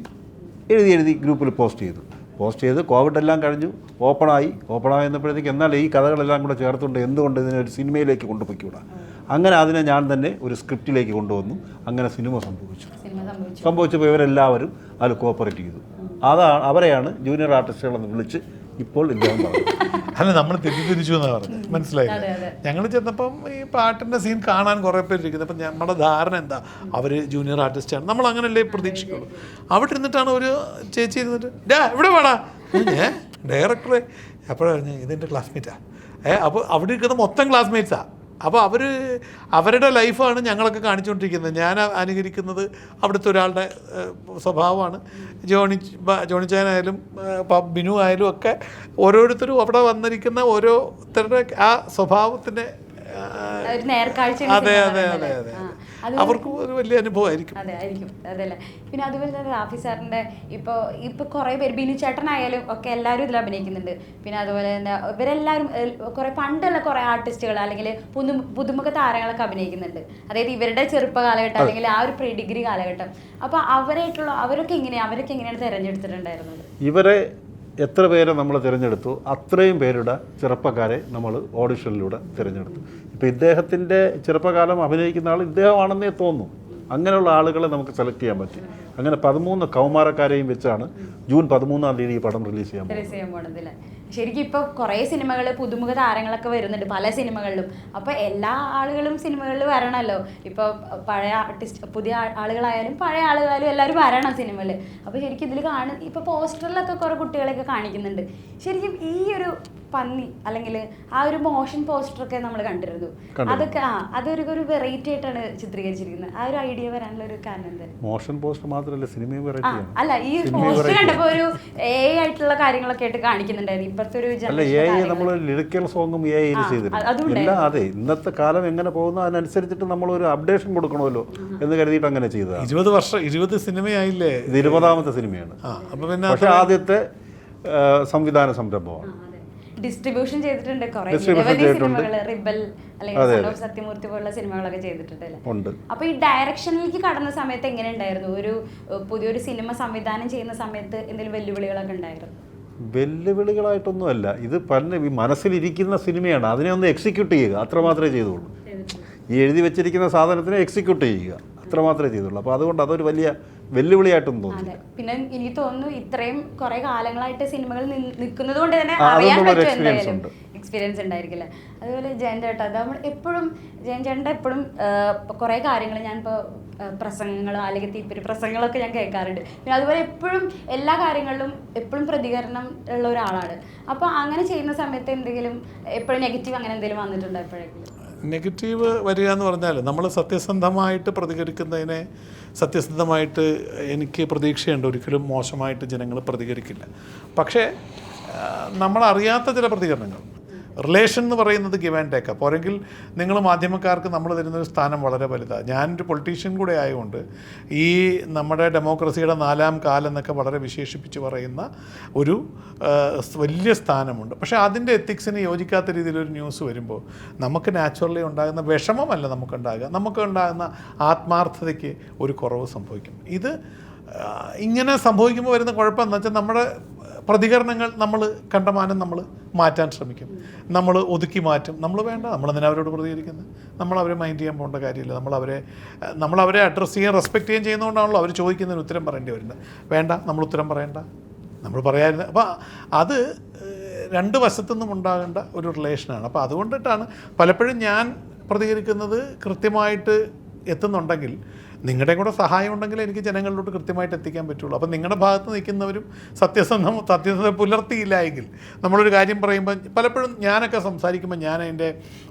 എഴുതി എഴുതി ഗ്രൂപ്പിൽ പോസ്റ്റ് ചെയ്തു. പോസ്റ്റ് ചെയ്ത് കോവിഡ് എല്ലാം കഴിഞ്ഞു. ഓപ്പണായി ഓപ്പണായി എന്നപ്പോഴത്തേക്ക് എന്നാൽ ഈ കഥകളെല്ലാം കൂടെ ചേർത്തുകൊണ്ട് എന്തുകൊണ്ട് ഇതിനെ ഒരു സിനിമയിലേക്ക് കൊണ്ടുപോയിക്കൂടാ? അങ്ങനെ അതിനെ ഞാൻ തന്നെ ഒരു സ്ക്രിപ്റ്റിലേക്ക് കൊണ്ടുവന്നു. അങ്ങനെ സിനിമ സംഭവിച്ചു. സംഭവിച്ചപ്പോൾ ഇവരെല്ലാവരും അതിൽ കോപ്പറേറ്റ് ചെയ്തു. അതാണ് അവരെയാണ് ജൂനിയർ ആർട്ടിസ്റ്റുകളെന്ന് വിളിച്ച് ഇപ്പോൾ ഇദ്ദേഹം
അല്ല നമ്മൾ തെറ്റിദ്ധരിച്ചു എന്നാണ് പറഞ്ഞത്. മനസ്സിലായില്ല? ഞങ്ങൾ ചെന്നപ്പം ഈ പാട്ടിന്റെ സീൻ കാണാൻ കുറേ പേര് ഇരിക്കുന്നത് അപ്പം നമ്മുടെ ധാരണ എന്താ? അവർ ജൂനിയർ ആർട്ടിസ്റ്റാണ് നമ്മൾ അങ്ങനല്ലേ പ്രതീക്ഷിക്കുള്ളൂ. അവിടെ ഇരുന്നിട്ടാണ് ഒരു ചേച്ചി ഇരുന്നിട്ട് ഡാ ഇവിടെ വേടാ. ഏ ഡയറക്ടറെ അപ്പോഴാണ് ഇതിന്റെ ക്ലാസ്മേറ്റാ ഏ അപ്പോൾ അവിടെ ഇരിക്കുന്ന മൊത്തം ക്ലാസ്മേറ്റ്സാ അപ്പോൾ അവർ അവരുടെ ലൈഫാണ് ഞങ്ങളൊക്കെ കാണിച്ചുകൊണ്ടിരിക്കുന്നത്. ഞാൻ അനുകരിക്കുന്നത് അവിടുത്തെ ഒരാളുടെ സ്വഭാവമാണ്. ജോണി ജോണിച്ചാനായാലും ബിനു ആയാലും ഒക്കെ ഓരോരുത്തരും അവിടെ വന്നിരിക്കുന്ന ഓരോരുത്തരുടെ ആ
സ്വഭാവത്തിന്റെ
അതെ അതെ അതെ അതെ അവർക്കും ഒരു വലിയ അനുഭവമായിരിക്കും.
അതെ ആയിരിക്കും. അതല്ലേ. പിന്നെ അതുപോലെ തന്നെ റാഫി സാറിന്റെ ഇപ്പോൾ ഇപ്പോൾ കുറേ പേര് ബിനു ചേട്ടനായാലും ഒക്കെ എല്ലാവരും ഇതിൽ അഭിനയിക്കുന്നുണ്ട്. പിന്നെ അതുപോലെ തന്നെ ഇവരെല്ലാവരും കുറേ പണ്ടുള്ള കുറേ ആർട്ടിസ്റ്റുകൾ അല്ലെങ്കിൽ പുതു പുതുമുഖ താരങ്ങളൊക്കെ അഭിനയിക്കുന്നുണ്ട്. അതായത് ഇവരുടെ ചെറുപ്പ കാലഘട്ടം അല്ലെങ്കിൽ ആ ഒരു പ്രീ ഡിഗ്രി കാലഘട്ടം. അപ്പോൾ അവരായിട്ടുള്ള അവരൊക്കെ എങ്ങനെയാണ് അവരൊക്കെ എങ്ങനെയാണ് തിരഞ്ഞെടുത്തിട്ടുണ്ടായിരുന്നത്?
ഇവരെ എത്ര പേരെ നമ്മൾ തിരഞ്ഞെടുത്തു അത്രയും പേരുടെ ചെറുപ്പക്കാരെ നമ്മൾ ഓഡിഷനിലൂടെ തിരഞ്ഞെടുത്തു. ഇപ്പോൾ ഇദ്ദേഹത്തിന്റെ ചെറുപ്പകാലം അഭിനയിക്കുന്ന ആൾ ഇദ്ദേഹമാണെന്നേ തോന്നും അങ്ങനെയുള്ള ആളുകളെ നമുക്ക് സെലക്ട് ചെയ്യാൻ പറ്റി. അങ്ങനെ പതിമൂന്ന് കൗമാരക്കാരെയും വെച്ചാണ് ജൂൺ പതിമൂന്നാം തീയതി ഈ പടം റിലീസ് ചെയ്യാൻ പോകുന്നത്.
ശരിക്കും ഇപ്പൊ കുറേ സിനിമകൾ പുതുമുഖ താരങ്ങളൊക്കെ വരുന്നുണ്ട് പല സിനിമകളിലും. അപ്പൊ എല്ലാ ആളുകളും സിനിമകളിൽ വരണമല്ലോ ഇപ്പൊ പഴയ ആർട്ടിസ്റ്റ് പുതിയ ആളുകളായാലും പഴയ ആളുകളായാലും എല്ലാവരും വരണം സിനിമയിൽ അപ്പൊ ശരിക്കും ഇതിൽ കാണുന്ന ഇപ്പൊ പോസ്റ്ററിലൊക്കെ കുറെ കുട്ടികളെയൊക്കെ കാണിക്കുന്നുണ്ട്. ശരിക്കും ഈ ഒരു പന്നി അല്ലെങ്കിൽ ആ ഒരു മോഷൻ പോസ്റ്റർ ഒക്കെ നമ്മൾ കണ്ടിരുന്നു. അതൊക്കെ ആ അതൊരു ഒരു വെറൈറ്റി ആയിട്ടാണ് ചിത്രീകരിച്ചിരിക്കുന്നത്. ആ ഒരു ഐഡിയ വരാനുള്ള ഒരു കാരണം എന്താ?
മോഷൻ പോസ്റ്റർ മാത്രമല്ല സിനിമയും
അല്ല ഈ പോസ്റ്റർ
കണ്ടപ്പോൾ
കണ്ടപ്പോ ഒരു എ ആയിട്ടുള്ള കാര്യങ്ങളൊക്കെ ആയിട്ട് കാണിക്കുന്നുണ്ടായിരുന്നു. ഇപ്പഴത്തെ
അല്ല എ ഐ നമ്മൾ ലിറിക്കൽ സോങ്ങും എ ഐയിൽ ചെയ്തിരുന്നു
അത്
അതെ ഇന്നത്തെ കാലം എങ്ങനെ പോകുന്നു അതിനനുസരിച്ചിട്ട് നമ്മൾ ഒരു അപ്ഡേഷൻ കൊടുക്കണമല്ലോ എന്ന് കരുതിയിട്ട് അങ്ങനെ ചെയ്തത്
ഇരുപത് വർഷം ഇരുപത് സിനിമയായില്ലേ?
ഇത് ഇരുപതാമത്തെ സിനിമയാണ്.
പിന്നെ
പക്ഷെ ആദ്യത്തെ സംവിധാന സംരംഭമാണ്.
ഡിസ്ട്രിബ്യൂഷൻ ചെയ്തിട്ടുണ്ട്. റിബൽ അല്ലെങ്കിൽ സത്യമൂർത്തി പോലുള്ള സിനിമകളൊക്കെ ചെയ്തിട്ടുണ്ട് അല്ലേ?
ഉണ്ട്.
അപ്പൊ ഈ ഡയറക്ഷനിലേക്ക് കടന്ന സമയത്ത് എങ്ങനെ ഉണ്ടായിരുന്നു? ഒരു പുതിയൊരു സിനിമ സംവിധാനം ചെയ്യുന്ന സമയത്ത് എന്തെങ്കിലും വെല്ലുവിളികളൊക്കെ ഉണ്ടായിരുന്നു?
വെല്ലുവിളികളായിട്ടൊന്നുമല്ല. ഇത് പല ഈ മനസ്സിലിരിക്കുന്ന സിനിമയാണ്. അതിനെ ഒന്ന് എക്സിക്യൂട്ട് ചെയ്യുക. അത്രമാത്രമേ ചെയ്തുള്ളൂ ഈ എഴുതി വെച്ചിരിക്കുന്ന സാധനത്തിനെ എക്സിക്യൂട്ട് ചെയ്യുക. അത്രമാത്രമേ ചെയ്തുള്ളൂ അപ്പോൾ അതുകൊണ്ട് അതൊരു വലിയ വെല്ലുവിളിയായിട്ടൊന്നും
തോന്നുന്നു പിന്നെ എനിക്ക് തോന്നുന്നു ഇത്രയും കുറെ കാലങ്ങളായിട്ട് സിനിമകൾ നിൽക്കുന്നത് കൊണ്ട് തന്നെ അറിയാൻ പറ്റും. എക്സ്പീരിയൻസ് ഉണ്ടായിരിക്കില്ല. അതുപോലെ ജയൻ ചേട്ടാ അത് നമ്മൾ എപ്പോഴും ജയൻ ചേട്ടന്റെ എപ്പോഴും കുറേ കാര്യങ്ങൾ ഞാനിപ്പോൾ പ്രസംഗങ്ങൾ അല്ലെങ്കിൽ തീപ്പൊരി പ്രസംഗങ്ങളൊക്കെ ഞാൻ കേൾക്കാറുണ്ട്. പിന്നെ അതുപോലെ എപ്പോഴും എല്ലാ കാര്യങ്ങളിലും എപ്പോഴും പ്രതികരണം ഉള്ള ഒരാളാണ്. അപ്പോൾ അങ്ങനെ ചെയ്യുന്ന സമയത്ത് എന്തെങ്കിലും എപ്പോഴും നെഗറ്റീവ് അങ്ങനെ എന്തെങ്കിലും വന്നിട്ടുണ്ടോ എപ്പോഴെങ്കിലും?
നെഗറ്റീവ് വരിക എന്ന് പറഞ്ഞാൽ നമ്മൾ സത്യസന്ധമായിട്ട് പ്രതികരിക്കുന്നതിനെ സത്യസന്ധമായിട്ട് എനിക്ക് പ്രതീക്ഷയുണ്ട്. ഒരിക്കലും മോശമായിട്ട് ജനങ്ങൾ പ്രതികരിക്കില്ല. പക്ഷേ നമ്മളറിയാത്ത ചില പ്രതികരണങ്ങൾ. റിലേഷൻ എന്ന് പറയുന്നത് ഗിവ് ആൻഡ് ടേക്ക് അപ്പോൾ അല്ലെങ്കിൽ നിങ്ങൾ മാധ്യമക്കാർക്ക് നമ്മൾ തരുന്നൊരു സ്ഥാനം വളരെ വലുതാണ് ഞാനൊരു പൊളിറ്റീഷ്യൻ കൂടെ ആയതുകൊണ്ട് ഈ നമ്മുടെ ഡെമോക്രസിയുടെ നാലാം കാലം എന്നൊക്കെ വളരെ വിശേഷിപ്പിച്ച് പറയുന്ന ഒരു വലിയ സ്ഥാനമുണ്ട്. പക്ഷേ അതിന്റെ എത്തിക്സിന് യോജിക്കാത്ത രീതിയിലൊരു ന്യൂസ് വരുമ്പോൾ നമുക്ക് നാച്ചുറലി ഉണ്ടാകുന്ന വിഷമമല്ല നമുക്കുണ്ടാകുക. നമുക്കുണ്ടാകുന്ന ആത്മാർത്ഥതയ്ക്ക് ഒരു കുറവ് സംഭവിക്കും. ഇത് ഇങ്ങനെ സംഭവിക്കുമ്പോൾ വരുന്ന കുഴപ്പം എന്ന് വെച്ചാൽ നമ്മുടെ പ്രതികരണങ്ങൾ നമ്മൾ കണ്ടമാനം നമ്മൾ മാറ്റാൻ ശ്രമിക്കും. നമ്മൾ ഒതുക്കി മാറ്റും. നമ്മൾ വേണ്ട നമ്മൾ എന്തിനാ അവരോട് പ്രതികരിക്കുന്നത് നമ്മൾ അവരെ മൈൻഡ് ചെയ്യാൻ പോകേണ്ട കാര്യമില്ല. നമ്മൾ അവരെ നമ്മൾ അവരെ അഡ്രസ്സ് ചെയ്യാൻ റെസ്പെക്റ്റ് ചെയ്യാൻ ചെയ്യുന്നതുകൊണ്ടാണല്ലോ അവർ ചോദിക്കുന്നതിന് ഉത്തരം പറയേണ്ടി വരുന്നത് വേണ്ട നമ്മൾ ഉത്തരം പറയണ്ട. നമ്മൾ പറയാതിരുന്ന അപ്പോൾ അത് രണ്ട് വശത്തു നിന്നും ഉണ്ടാകേണ്ട ഒരു റിലേഷനാണ് അപ്പോൾ അതുകൊണ്ടിട്ടാണ് പലപ്പോഴും ഞാൻ പ്രതികരിക്കുന്നത് കൃത്യമായിട്ട് എത്തുന്നുണ്ടെങ്കിൽ നിങ്ങളുടെയും കൂടെ സഹായം ഉണ്ടെങ്കിൽ എനിക്ക് ജനങ്ങളിലോട്ട് കൃത്യമായിട്ട് എത്തിക്കാൻ പറ്റുള്ളൂ. അപ്പം നിങ്ങളുടെ ഭാഗത്ത് നിൽക്കുന്നവരും സത്യസന്ധം സത്യസന്ധത പുലർത്തിയില്ല എങ്കിൽ നമ്മളൊരു കാര്യം പറയുമ്പോൾ പലപ്പോഴും ഞാനൊക്കെ സംസാരിക്കുമ്പോൾ ഞാൻ അതിന്റെ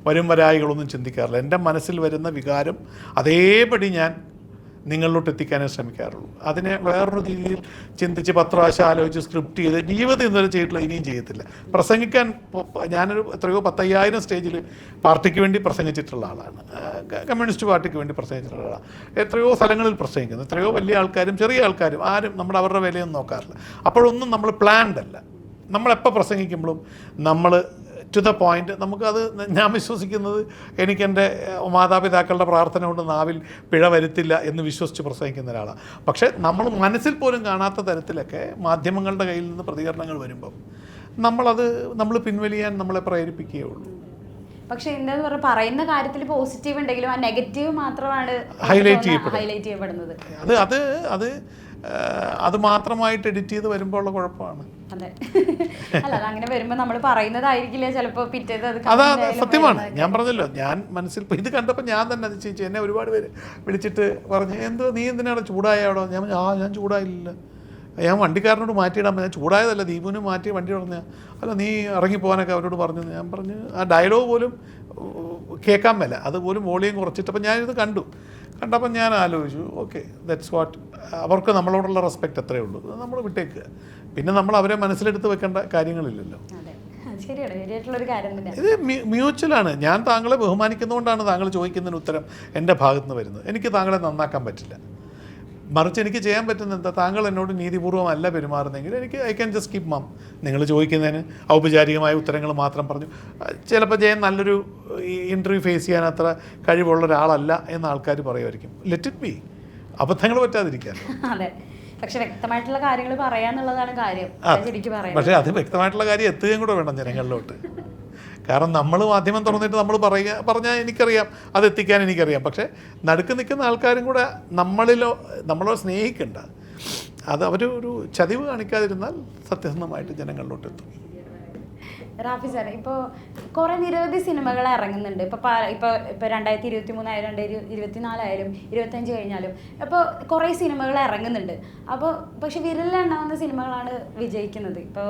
വരും വരായികളൊന്നും ചിന്തിക്കാറില്ല. എന്റെ മനസ്സിൽ വരുന്ന വികാരം അതേപടി ഞാൻ നിങ്ങളിലോട്ട് എത്തിക്കാനേ ശ്രമിക്കാറുള്ളൂ. അതിനെ വേറൊരു രീതിയിൽ ചിന്തിച്ച് പത്ത് ആലോചിച്ച് സ്ക്രിപ്റ്റ് ചെയ്ത് ജീവിതം ഇന്നലെ ചെയ്തിട്ടില്ല ഇനിയും ചെയ്യത്തില്ല. പ്രസംഗിക്കാൻ ഞാനൊരു എത്രയോ പത്തയ്യായിരം സ്റ്റേജിൽ പാർട്ടിക്ക് വേണ്ടി പ്രസംഗിച്ചിട്ടുള്ള ആളാണ്. കമ്മ്യൂണിസ്റ്റ് പാർട്ടിക്ക് വേണ്ടി പ്രസംഗിച്ചിട്ടുള്ള ആളാണ്. എത്രയോ സ്ഥലങ്ങളിൽ പ്രസംഗിക്കുന്നു. എത്രയോ വലിയ ആൾക്കാരും ചെറിയ ആൾക്കാരും ആരും നമ്മുടെ അവരുടെ വിലയൊന്നും നോക്കാറില്ല. അപ്പോഴൊന്നും നമ്മൾ പ്ലാൻഡ് അല്ല. നമ്മളെപ്പോൾ പ്രസംഗിക്കുമ്പോഴും നമ്മൾ ടു ദ പോയിന്റ് നമുക്കത് ഞാൻ വിശ്വസിക്കുന്നത് എനിക്ക് എന്റെ മാതാപിതാക്കളുടെ പ്രാർത്ഥന കൊണ്ട് നാവിൽ പിഴ വരുത്തില്ല എന്ന് വിശ്വസിച്ച് പ്രസംഗിക്കുന്ന ഒരാളാണ്. പക്ഷേ നമ്മൾ മനസ്സിൽ പോലും കാണാത്ത തരത്തിലൊക്കെ മാധ്യമങ്ങളുടെ കയ്യിൽ നിന്ന് പ്രതികരണങ്ങൾ വരുമ്പം നമ്മളത് നമ്മൾ പിൻവലിയാൻ നമ്മളെ പ്രേരിപ്പിക്കുകയേ ഉള്ളൂ
പക്ഷെ എന്താന്ന് പറഞ്ഞാൽ പറയുന്ന കാര്യത്തിൽ പോസിറ്റീവ് ഉണ്ടെങ്കിലും ആ നെഗറ്റീവ് മാത്രമാണ് ഹൈലൈറ്റ് ചെയ്യപ്പെടുന്നത്.
അത് അത് അത് അത് മാത്രമായിട്ട് എഡിറ്റ് ചെയ്ത് വരുമ്പോൾ ഉള്ള കുഴപ്പമാണ്
അങ്ങനെ വരുമ്പോ നമ്മൾ പറയുന്നതായിരിക്കില്ല ചിലപ്പോ പിറ്റേത് അത്
അതാ
comment ആയാലും
സത്യമാണ്. ഞാൻ പറഞ്ഞല്ലോ ഞാൻ മനസ്സിൽ ഇത് കണ്ടപ്പോൾ ഞാൻ തന്നെ അത് ചേച്ചി എന്നെ ഒരുപാട് പേര് വിളിച്ചിട്ട് പറഞ്ഞു എന്തോ നീ എന്തിനാണ് ചൂടായോടോ ഞാൻ ആ ഞാൻ ചൂടായില്ല. ഞാൻ വണ്ടിക്കാരനോട് മാറ്റിയിടാൻ. ഞാൻ ചൂടായതല്ല ദീപുവിന് മാറ്റി വണ്ടി പറഞ്ഞ അല്ല നീ ഇറങ്ങി പോകാനൊക്കെ അവരോട് പറഞ്ഞു. ഞാൻ പറഞ്ഞു ആ ഡയലോഗ് പോലും കേൾക്കാൻ മേല. അതുപോലും വോളിയം കുറച്ചിട്ട് അപ്പം ഞാനിത് കണ്ടു. കണ്ടപ്പോൾ ഞാൻ ആലോചിച്ചു ഓക്കെ ദറ്റ്സ് വാട്ട് അവർക്ക് നമ്മളോടുള്ള റെസ്പെക്റ്റ് അത്രയേ ഉള്ളൂ. നമ്മൾ വിട്ടേക്കുക പിന്നെ നമ്മൾ അവരെ മനസ്സിലെടുത്ത് വെക്കേണ്ട കാര്യങ്ങളില്ലല്ലോ. ഇത് മ്യൂ- മ്യൂച്വലാണ് ഞാൻ താങ്കളെ ബഹുമാനിക്കുന്നതുകൊണ്ടാണ് താങ്കൾ ചോദിക്കുന്നതിന് ഉത്തരം എന്റെ ഭാഗത്തുനിന്ന് വരുന്നത്. എനിക്ക് താങ്കളെ നന്നാക്കാൻ പറ്റില്ല. മറിച്ച് എനിക്ക് ചെയ്യാൻ പറ്റുന്ന എന്താ? താങ്കൾ എന്നോട് നീതിപൂർവമല്ല പെരുമാറുന്നെങ്കിൽ എനിക്ക് I can just keep mum നിങ്ങൾ ചോദിക്കുന്നതിന് ഔപചാരികമായ ഉത്തരങ്ങൾ മാത്രം പറഞ്ഞു. ചിലപ്പോൾ ജയൻ നല്ലൊരു ഇന്റർവ്യൂ ഫേസ് ചെയ്യാൻ അത്ര കഴിവുള്ള ഒരാളല്ല എന്ന് ആൾക്കാർ പറയുമായിരിക്കും. ലെറ്റ് ഇറ്റ് ബി അബദ്ധങ്ങൾ പറ്റാതിരിക്കാമല്ലോ
അതെ. പക്ഷെ വ്യക്തമായിട്ടുള്ള കാര്യങ്ങൾ പറയാന്നുള്ളതാണ് കാര്യം. ശരിക്കും പറയാം
പക്ഷേ അത് വ്യക്തമായിട്ടുള്ള കാര്യം എത്തുകയും കൂടെ വേണം ജനങ്ങളിലോട്ട്. കാരണം നമ്മൾ മാധ്യമം തുറന്നിട്ട് നമ്മൾ പറയുക പറഞ്ഞാൽ എനിക്കറിയാം അത് എത്തിക്കാൻ എനിക്കറിയാം. പക്ഷേ നടുക്ക് നിൽക്കുന്ന ആൾക്കാരും കൂടെ നമ്മളിലോ നമ്മളോ സ്നേഹിക്കണ്ട. അത് അവർ ഒരു ചതിവ് കാണിക്കാതിരുന്നാൽ സത്യസന്ധമായിട്ട് ജനങ്ങളിലോട്ട് എത്തും.
റാഫി സാർ ഇപ്പോൾ കുറേ നിരവധി സിനിമകൾ ഇറങ്ങുന്നുണ്ട്. ഇപ്പോൾ ഇപ്പോൾ ഇപ്പോൾ രണ്ടായിരത്തി ഇരുപത്തി മൂന്നായാലും രണ്ടായിരത്തി ഇരുപത്തിനാലായാലും ഇരുപത്തഞ്ച് കഴിഞ്ഞാലും അപ്പോൾ കുറേ സിനിമകൾ ഇറങ്ങുന്നുണ്ട്. അപ്പോൾ പക്ഷെ വിരലിലെണ്ണാവുന്ന സിനിമകളാണ് വിജയിക്കുന്നത്. ഇപ്പോൾ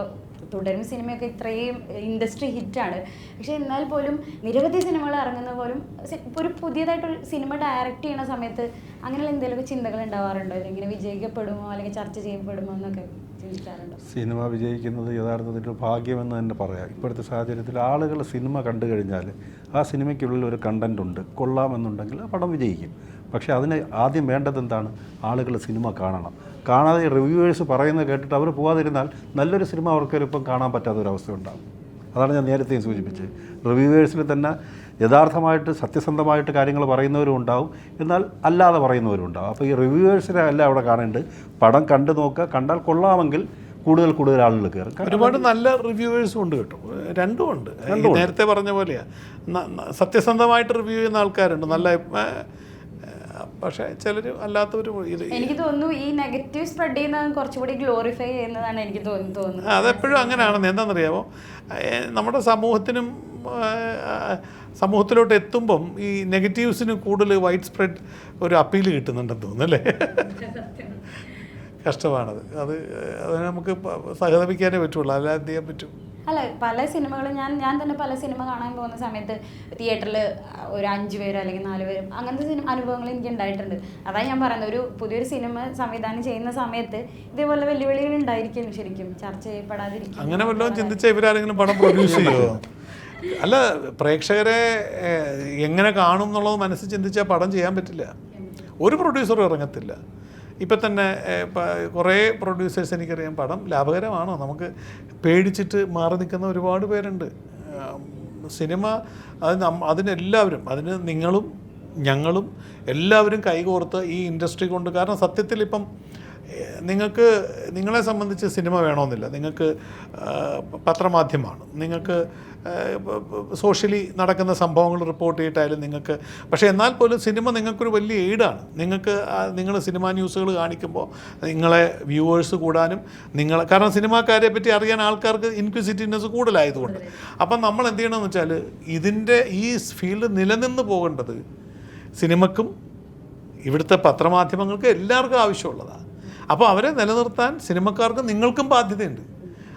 തുടരും സിനിമയൊക്കെ ഇത്രയും ഇൻഡസ്ട്രി ഹിറ്റാണ്. പക്ഷെ എന്നാൽ പോലും നിരവധി സിനിമകൾ ഇറങ്ങുന്ന പോലും ഇപ്പോൾ ഇപ്പൊ ഒരു പുതിയതായിട്ടൊരു സിനിമ ഡയറക്റ്റ് ചെയ്യുന്ന സമയത്ത് അങ്ങനെയുള്ള എന്തെങ്കിലുമൊക്കെ ചിന്തകൾ ഉണ്ടാവാറുണ്ടോ? ഇങ്ങനെ വിജയിക്കപ്പെടുമോ? അല്ലെങ്കിൽ ചർച്ച ചെയ്യപ്പെടുമോ? എന്നൊക്കെ
സിനിമ വിജയിക്കുന്നത് യഥാർത്ഥത്തിൽ ഭാഗ്യമെന്ന് തന്നെ പറയാം. ഇപ്പോഴത്തെ സാഹചര്യത്തിൽ ആളുകൾ സിനിമ കണ്ടു കഴിഞ്ഞാൽ ആ സിനിമയ്ക്കുള്ളിൽ ഒരു കണ്ടന്റ് ഉണ്ട്. കൊള്ളാമെന്നുണ്ടെങ്കിൽ ആ പടം വിജയിക്കും. പക്ഷേ അതിന് ആദ്യം വേണ്ടത് എന്താണ്? ആളുകൾ സിനിമ കാണണം. കാണാതെ റിവ്യൂവേഴ്സ് പറയുന്നത് കേട്ടിട്ട് അവർ പോകാതിരുന്നാൽ നല്ലൊരു സിനിമ അവർക്കൊരിപ്പം ഇപ്പം കാണാൻ പറ്റാത്ത ഒരു അവസ്ഥ ഉണ്ടാകും അതാണ് ഞാൻ നേരത്തെയും സൂചിപ്പിച്ചത്. റിവ്യൂവേഴ്സിൽ തന്നെ യഥാർത്ഥമായിട്ട് സത്യസന്ധമായിട്ട് കാര്യങ്ങൾ പറയുന്നവരും ഉണ്ടാവും. എന്നാൽ അല്ലാതെ പറയുന്നവരും ഉണ്ടാവും. അപ്പോൾ ഈ റിവ്യൂവേഴ്സിനെ അല്ല അവിടെ കാണേണ്ടത്. പടം കണ്ടു നോക്കുക. കണ്ടാൽ കൊള്ളാമെങ്കിൽ കൂടുതൽ കൂടുതൽ ആളുകൾ കയറും.
ഒരുപാട് നല്ല റിവ്യൂവേഴ്സും ഉണ്ട് കേട്ടോ. രണ്ടും ഉണ്ട്. നേരത്തെ പറഞ്ഞ പോലെയാ. ന- ന- സത്യസന്ധമായിട്ട് റിവ്യൂ ചെയ്യുന്ന ആൾക്കാരുണ്ട്. നല്ല പക്ഷേ ചിലർ അല്ലാത്തവർ ഇത്
എനിക്ക് തോന്നുന്നു ഈ നെഗറ്റീവ് സ്പ്രെഡ് ചെയ്യുന്നത് കുറച്ചുകൂടി ഗ്ലോറിഫൈ ചെയ്യുന്നതാണ് എനിക്ക് തോന്നുന്നു തോന്നുന്നത്.
അതെപ്പോഴും അങ്ങനെയാണെന്ന് എന്താണെന്നറിയാമോ നമ്മുടെ സമൂഹത്തിനും സമൂഹത്തിലോട്ട് എത്തുമ്പം ഈ നെഗറ്റീവ്സിന് കൂടുതൽ വൈഡ് സ്പ്രെഡ് ഒരു അപ്പീൽ കിട്ടുന്നുണ്ടെന്ന് തോന്നുന്നു അല്ലേ? കഷ്ടമാണത്. അത് അത് നമുക്ക് സഹതപിക്കാനേ പറ്റുള്ളൂ. അല്ലാതെ എന്ത് ചെയ്യാൻ പറ്റും?
അല്ല പല സിനിമകളും ഞാൻ ഞാൻ തന്നെ പല സിനിമ കാണാൻ പോകുന്ന സമയത്ത് തിയേറ്ററിൽ ഒരു അഞ്ച് പേര് അല്ലെങ്കിൽ നാല് പേരും അങ്ങനത്തെ സിനിമ അനുഭവങ്ങൾ എനിക്ക് ഉണ്ടായിട്ടുണ്ട്. അതാണ് ഞാൻ പറയുന്നത്. ഒരു പുതിയൊരു സിനിമ സംവിധാനം ചെയ്യുന്ന സമയത്ത് ഇതേപോലെ വെല്ലുവിളികൾ ഉണ്ടായിരിക്കും ശരിക്കും. ചർച്ച ചെയ്യപ്പെടാതിരിക്കും.
അങ്ങനെ വല്ലതും ചിന്തിച്ച ഇവരാരെങ്കിലും പടം പ്രൊഡ്യൂസ് ചെയ്യുമോ അല്ല പ്രേക്ഷകരെ എങ്ങനെ കാണും എന്നുള്ളത് മനസ്സിൽ ചിന്തിച്ചാൽ പടം ചെയ്യാൻ പറ്റില്ല. ഒരു പ്രൊഡ്യൂസറും ഇറങ്ങത്തില്ല. ഇപ്പം തന്നെ കുറേ പ്രൊഡ്യൂസേഴ്സ് എനിക്കറിയാം പടം ലാഭകരമാണോ? നമുക്ക് പേടിച്ചിട്ട് മാറി നിൽക്കുന്ന ഒരുപാട് പേരുണ്ട്. സിനിമ അത് അതിനെല്ലാവരും അതിന് നിങ്ങളും ഞങ്ങളും എല്ലാവരും കൈകോർത്ത് ഈ ഇൻഡസ്ട്രി കൊണ്ട് കാരണം സത്യത്തിൽ ഇപ്പം നിങ്ങൾക്ക് നിങ്ങളെ സംബന്ധിച്ച് സിനിമ വേണമെന്നില്ല. നിങ്ങൾക്ക് പത്രമാധ്യമമാണ്. നിങ്ങൾക്ക് സോഷ്യലി നടക്കുന്ന സംഭവങ്ങൾ റിപ്പോർട്ട് ചെയ്തിട്ടായാലും നിങ്ങൾക്ക് പക്ഷേ എന്നാൽ പോലും സിനിമ നിങ്ങൾക്കൊരു വലിയ എയ്ഡാണ് നിങ്ങൾക്ക് നിങ്ങൾ സിനിമാ ന്യൂസുകൾ കാണിക്കുമ്പോൾ നിങ്ങളെ വ്യൂവേഴ്സ് കൂടാനും നിങ്ങൾ കാരണം സിനിമാക്കാരെ പറ്റി അറിയാൻ ആൾക്കാർക്ക് ഇൻക്വിസിറ്റീവ്നെസ് കൂടുതലായതുകൊണ്ട്. അപ്പം നമ്മൾ എന്ത് ചെയ്യണമെന്ന് വെച്ചാൽ ഇതിന്റെ ഈ ഫീൽഡ് നിലനിന്ന് പോകേണ്ടത് സിനിമക്കും ഇവിടുത്തെ പത്രമാധ്യമങ്ങൾക്ക് എല്ലാവർക്കും ആവശ്യമുള്ളതാണ്. അപ്പോൾ അവരെ നിലനിർത്താൻ സിനിമക്കാർക്ക് നിങ്ങൾക്കും ബാധ്യതയുണ്ട്.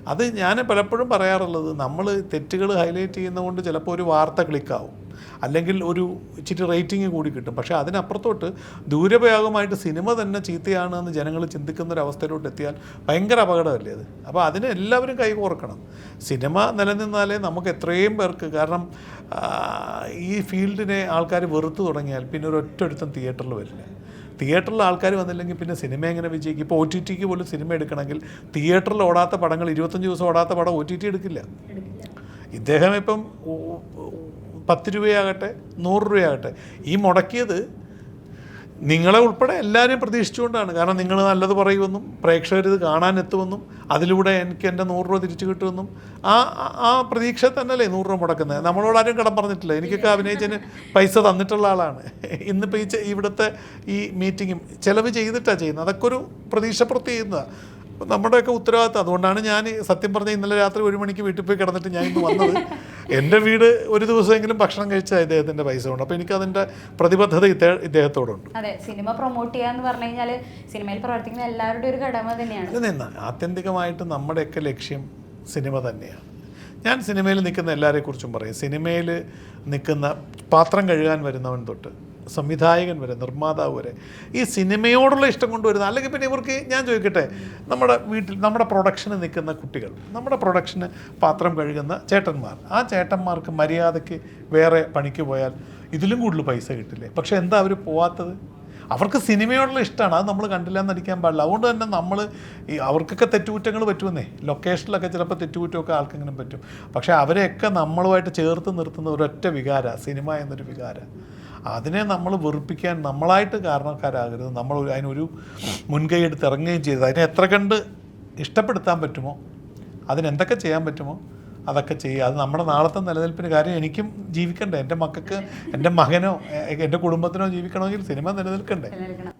അത് ഞാൻ പലപ്പോഴും പറയാറുള്ളത് നമ്മൾ തെറ്റുകൾ ഹൈലൈറ്റ് ചെയ്യുന്നതുകൊണ്ട് ചിലപ്പോൾ ഒരു വാർത്ത ക്ലിക്കാവും. അല്ലെങ്കിൽ ഒരു ഇച്ചിരി റേറ്റിംഗ് കൂടി കിട്ടും. പക്ഷേ അതിനപ്പുറത്തോട്ട് ദൂരപയോഗമായിട്ട് സിനിമ തന്നെ ചീത്തയാണ് എന്ന് ജനങ്ങൾ ചിന്തിക്കുന്ന ഒരു അവസ്ഥയിലോട്ട് എത്തിയാൽ ഭയങ്കര അപകടമല്ലേ അത്? അപ്പോൾ അതിന് എല്ലാവരും കൈകോർക്കണം. സിനിമ നിലനിന്നാലേ നമുക്ക് എത്രയും പേർക്ക് കാരണം ഈ ഫീൽഡിനെ ആൾക്കാർ വെറുത്തു തുടങ്ങിയാൽ പിന്നെ ഒരു ഒറ്റ തിയേറ്ററിൽ വരില്ല. തിയേറ്ററിൽ ആൾക്കാർ വന്നില്ലെങ്കിൽ പിന്നെ സിനിമ എങ്ങനെ വിജയിക്കും? ഇപ്പോൾ ഒ ടി ടിക്ക് പോലും സിനിമ എടുക്കണമെങ്കിൽ തിയേറ്ററിൽ ഓടാത്ത പടങ്ങൾ ഇരുപത്തഞ്ച് ദിവസം ഓടാത്ത പടം ഒ ടി ടി എടുക്കില്ല. ഇദ്ദേഹം ഇപ്പം പത്ത് രൂപയാകട്ടെ നൂറ് രൂപയാകട്ടെ. ഈ മുടക്കിയത് നിങ്ങളെ ഉൾപ്പെടെ എല്ലാവരെയും പ്രതീക്ഷിച്ചുകൊണ്ടാണ്. കാരണം നിങ്ങൾ നല്ലത് പറയുമെന്നും കാണാൻ എത്തുമെന്നും അതിലൂടെ എനിക്ക് എന്റെ നൂറ് രൂപ തിരിച്ചു കിട്ടുമെന്നും ആ ആ- പ്രതീക്ഷ തന്നെയല്ലേ നൂറ് രൂപ മുടക്കുന്നത്? നമ്മളോട് ആരും കടം പറഞ്ഞിട്ടില്ല. എനിക്കൊക്കെ അഭിനയിച്ചതിന് പൈസ തന്നിട്ടുള്ള ആളാണ്. ഇന്നിപ്പോൾ ഈ ഇവിടുത്തെ ഈ മീറ്റിങ്ങും ചിലവ് ചെയ്തിട്ടാണ് ചെയ്യുന്നത്. അതൊക്കെ ഒരു പ്രതീക്ഷപ്പുറത്ത് ചെയ്യുന്നതാണ് നമ്മുടെയൊക്കെ ഉത്തരവാദിത്തം. അതുകൊണ്ടാണ് ഞാൻ സത്യം പറഞ്ഞ ഇന്നലെ രാത്രി ഒരു മണിക്ക് വീട്ടിൽ പോയി കിടന്നിട്ട് ഞാൻ ഇന്ന് വന്നത്. എന്റെ വീട് ഒരു ദിവസമെങ്കിലും ഭക്ഷണം കഴിച്ച ഇദ്ദേഹത്തിന്റെ പൈസ കൊണ്ട് അപ്പോൾ എനിക്ക് അതിന്റെ പ്രതിബദ്ധത ഇദ്ദേ ഇദ്ദേഹത്തോടുണ്ട്.
അതെ സിനിമ പ്രൊമോട്ട് ചെയ്യാന്ന് പറഞ്ഞു കഴിഞ്ഞാൽ സിനിമയിൽ പ്രവർത്തിക്കുന്ന എല്ലാവരുടെയും ഒരു കടമ തന്നെയാണ്.
നിന്ന് ആത്യന്തികമായിട്ട് നമ്മുടെയൊക്കെ ലക്ഷ്യം സിനിമ തന്നെയാണ്. ഞാൻ സിനിമയിൽ നിൽക്കുന്ന എല്ലാവരെക്കുറിച്ചും പറയും. സിനിമയിൽ നിൽക്കുന്ന പാത്രം കഴുകാൻ വരുന്നവൻ തൊട്ട് സംവിധായകൻ വരെ നിർമ്മാതാവ് വരെ ഈ സിനിമയോടുള്ള ഇഷ്ടം കൊണ്ടുവരുന്ന അല്ലെങ്കിൽ പിന്നെ ഇവർക്ക് ഞാൻ ചോദിക്കട്ടെ നമ്മുടെ വീട്ടിൽ നമ്മുടെ പ്രൊഡക്ഷന് നിൽക്കുന്ന കുട്ടികൾ നമ്മുടെ പ്രൊഡക്ഷന് പാത്രം കഴുകുന്ന ചേട്ടന്മാർ ആ ചേട്ടന്മാർക്ക് മര്യാദയ്ക്ക് വേറെ പണിക്ക് പോയാൽ ഇതിലും കൂടുതൽ പൈസ കിട്ടില്ലേ? പക്ഷേ എന്താ അവർ പോവാത്തത്? അവർക്ക് സിനിമയോടുള്ള ഇഷ്ടമാണ് അത് നമ്മൾ കണ്ടില്ല എന്ന് നടിക്കാൻ പാടില്ല. അതുകൊണ്ട് തന്നെ നമ്മൾ ഈ അവർക്കൊക്കെ തെറ്റുകുറ്റങ്ങൾ പറ്റുമെന്നേ. ലൊക്കേഷനിലൊക്കെ ചിലപ്പോൾ തെറ്റുകുറ്റമൊക്കെ ആർക്കെങ്കിലും പറ്റും. പക്ഷേ അവരെയൊക്കെ നമ്മളുമായിട്ട് ചേർത്ത് നിർത്തുന്ന ഒരൊറ്റ വികാര സിനിമ എന്നൊരു വികാര. അതിനെ നമ്മൾ വെറുപ്പിക്കാൻ നമ്മളായിട്ട് കാരണക്കാരാകരുത്. നമ്മൾ അതിനൊരു മുൻകൈ എടുത്ത് ഇറങ്ങുകയും ചെയ്തത് അതിനെ എത്ര കണ്ട് ഇഷ്ടപ്പെടുത്താൻ പറ്റുമോ? അതിനെന്തൊക്കെ ചെയ്യാൻ പറ്റുമോ? അതൊക്കെ ചെയ്യുക. അത് നമ്മുടെ നാളത്തെ നിലനിൽപ്പിന് കാര്യം എനിക്കും ജീവിക്കണ്ടേ. എന്റെ മക്കൾക്ക് എന്റെ മകനോ എന്റെ കുടുംബത്തിനോ ജീവിക്കണമെങ്കിൽ സിനിമ നിലനിൽക്കണ്ടേ?
നിലനിൽക്കണം.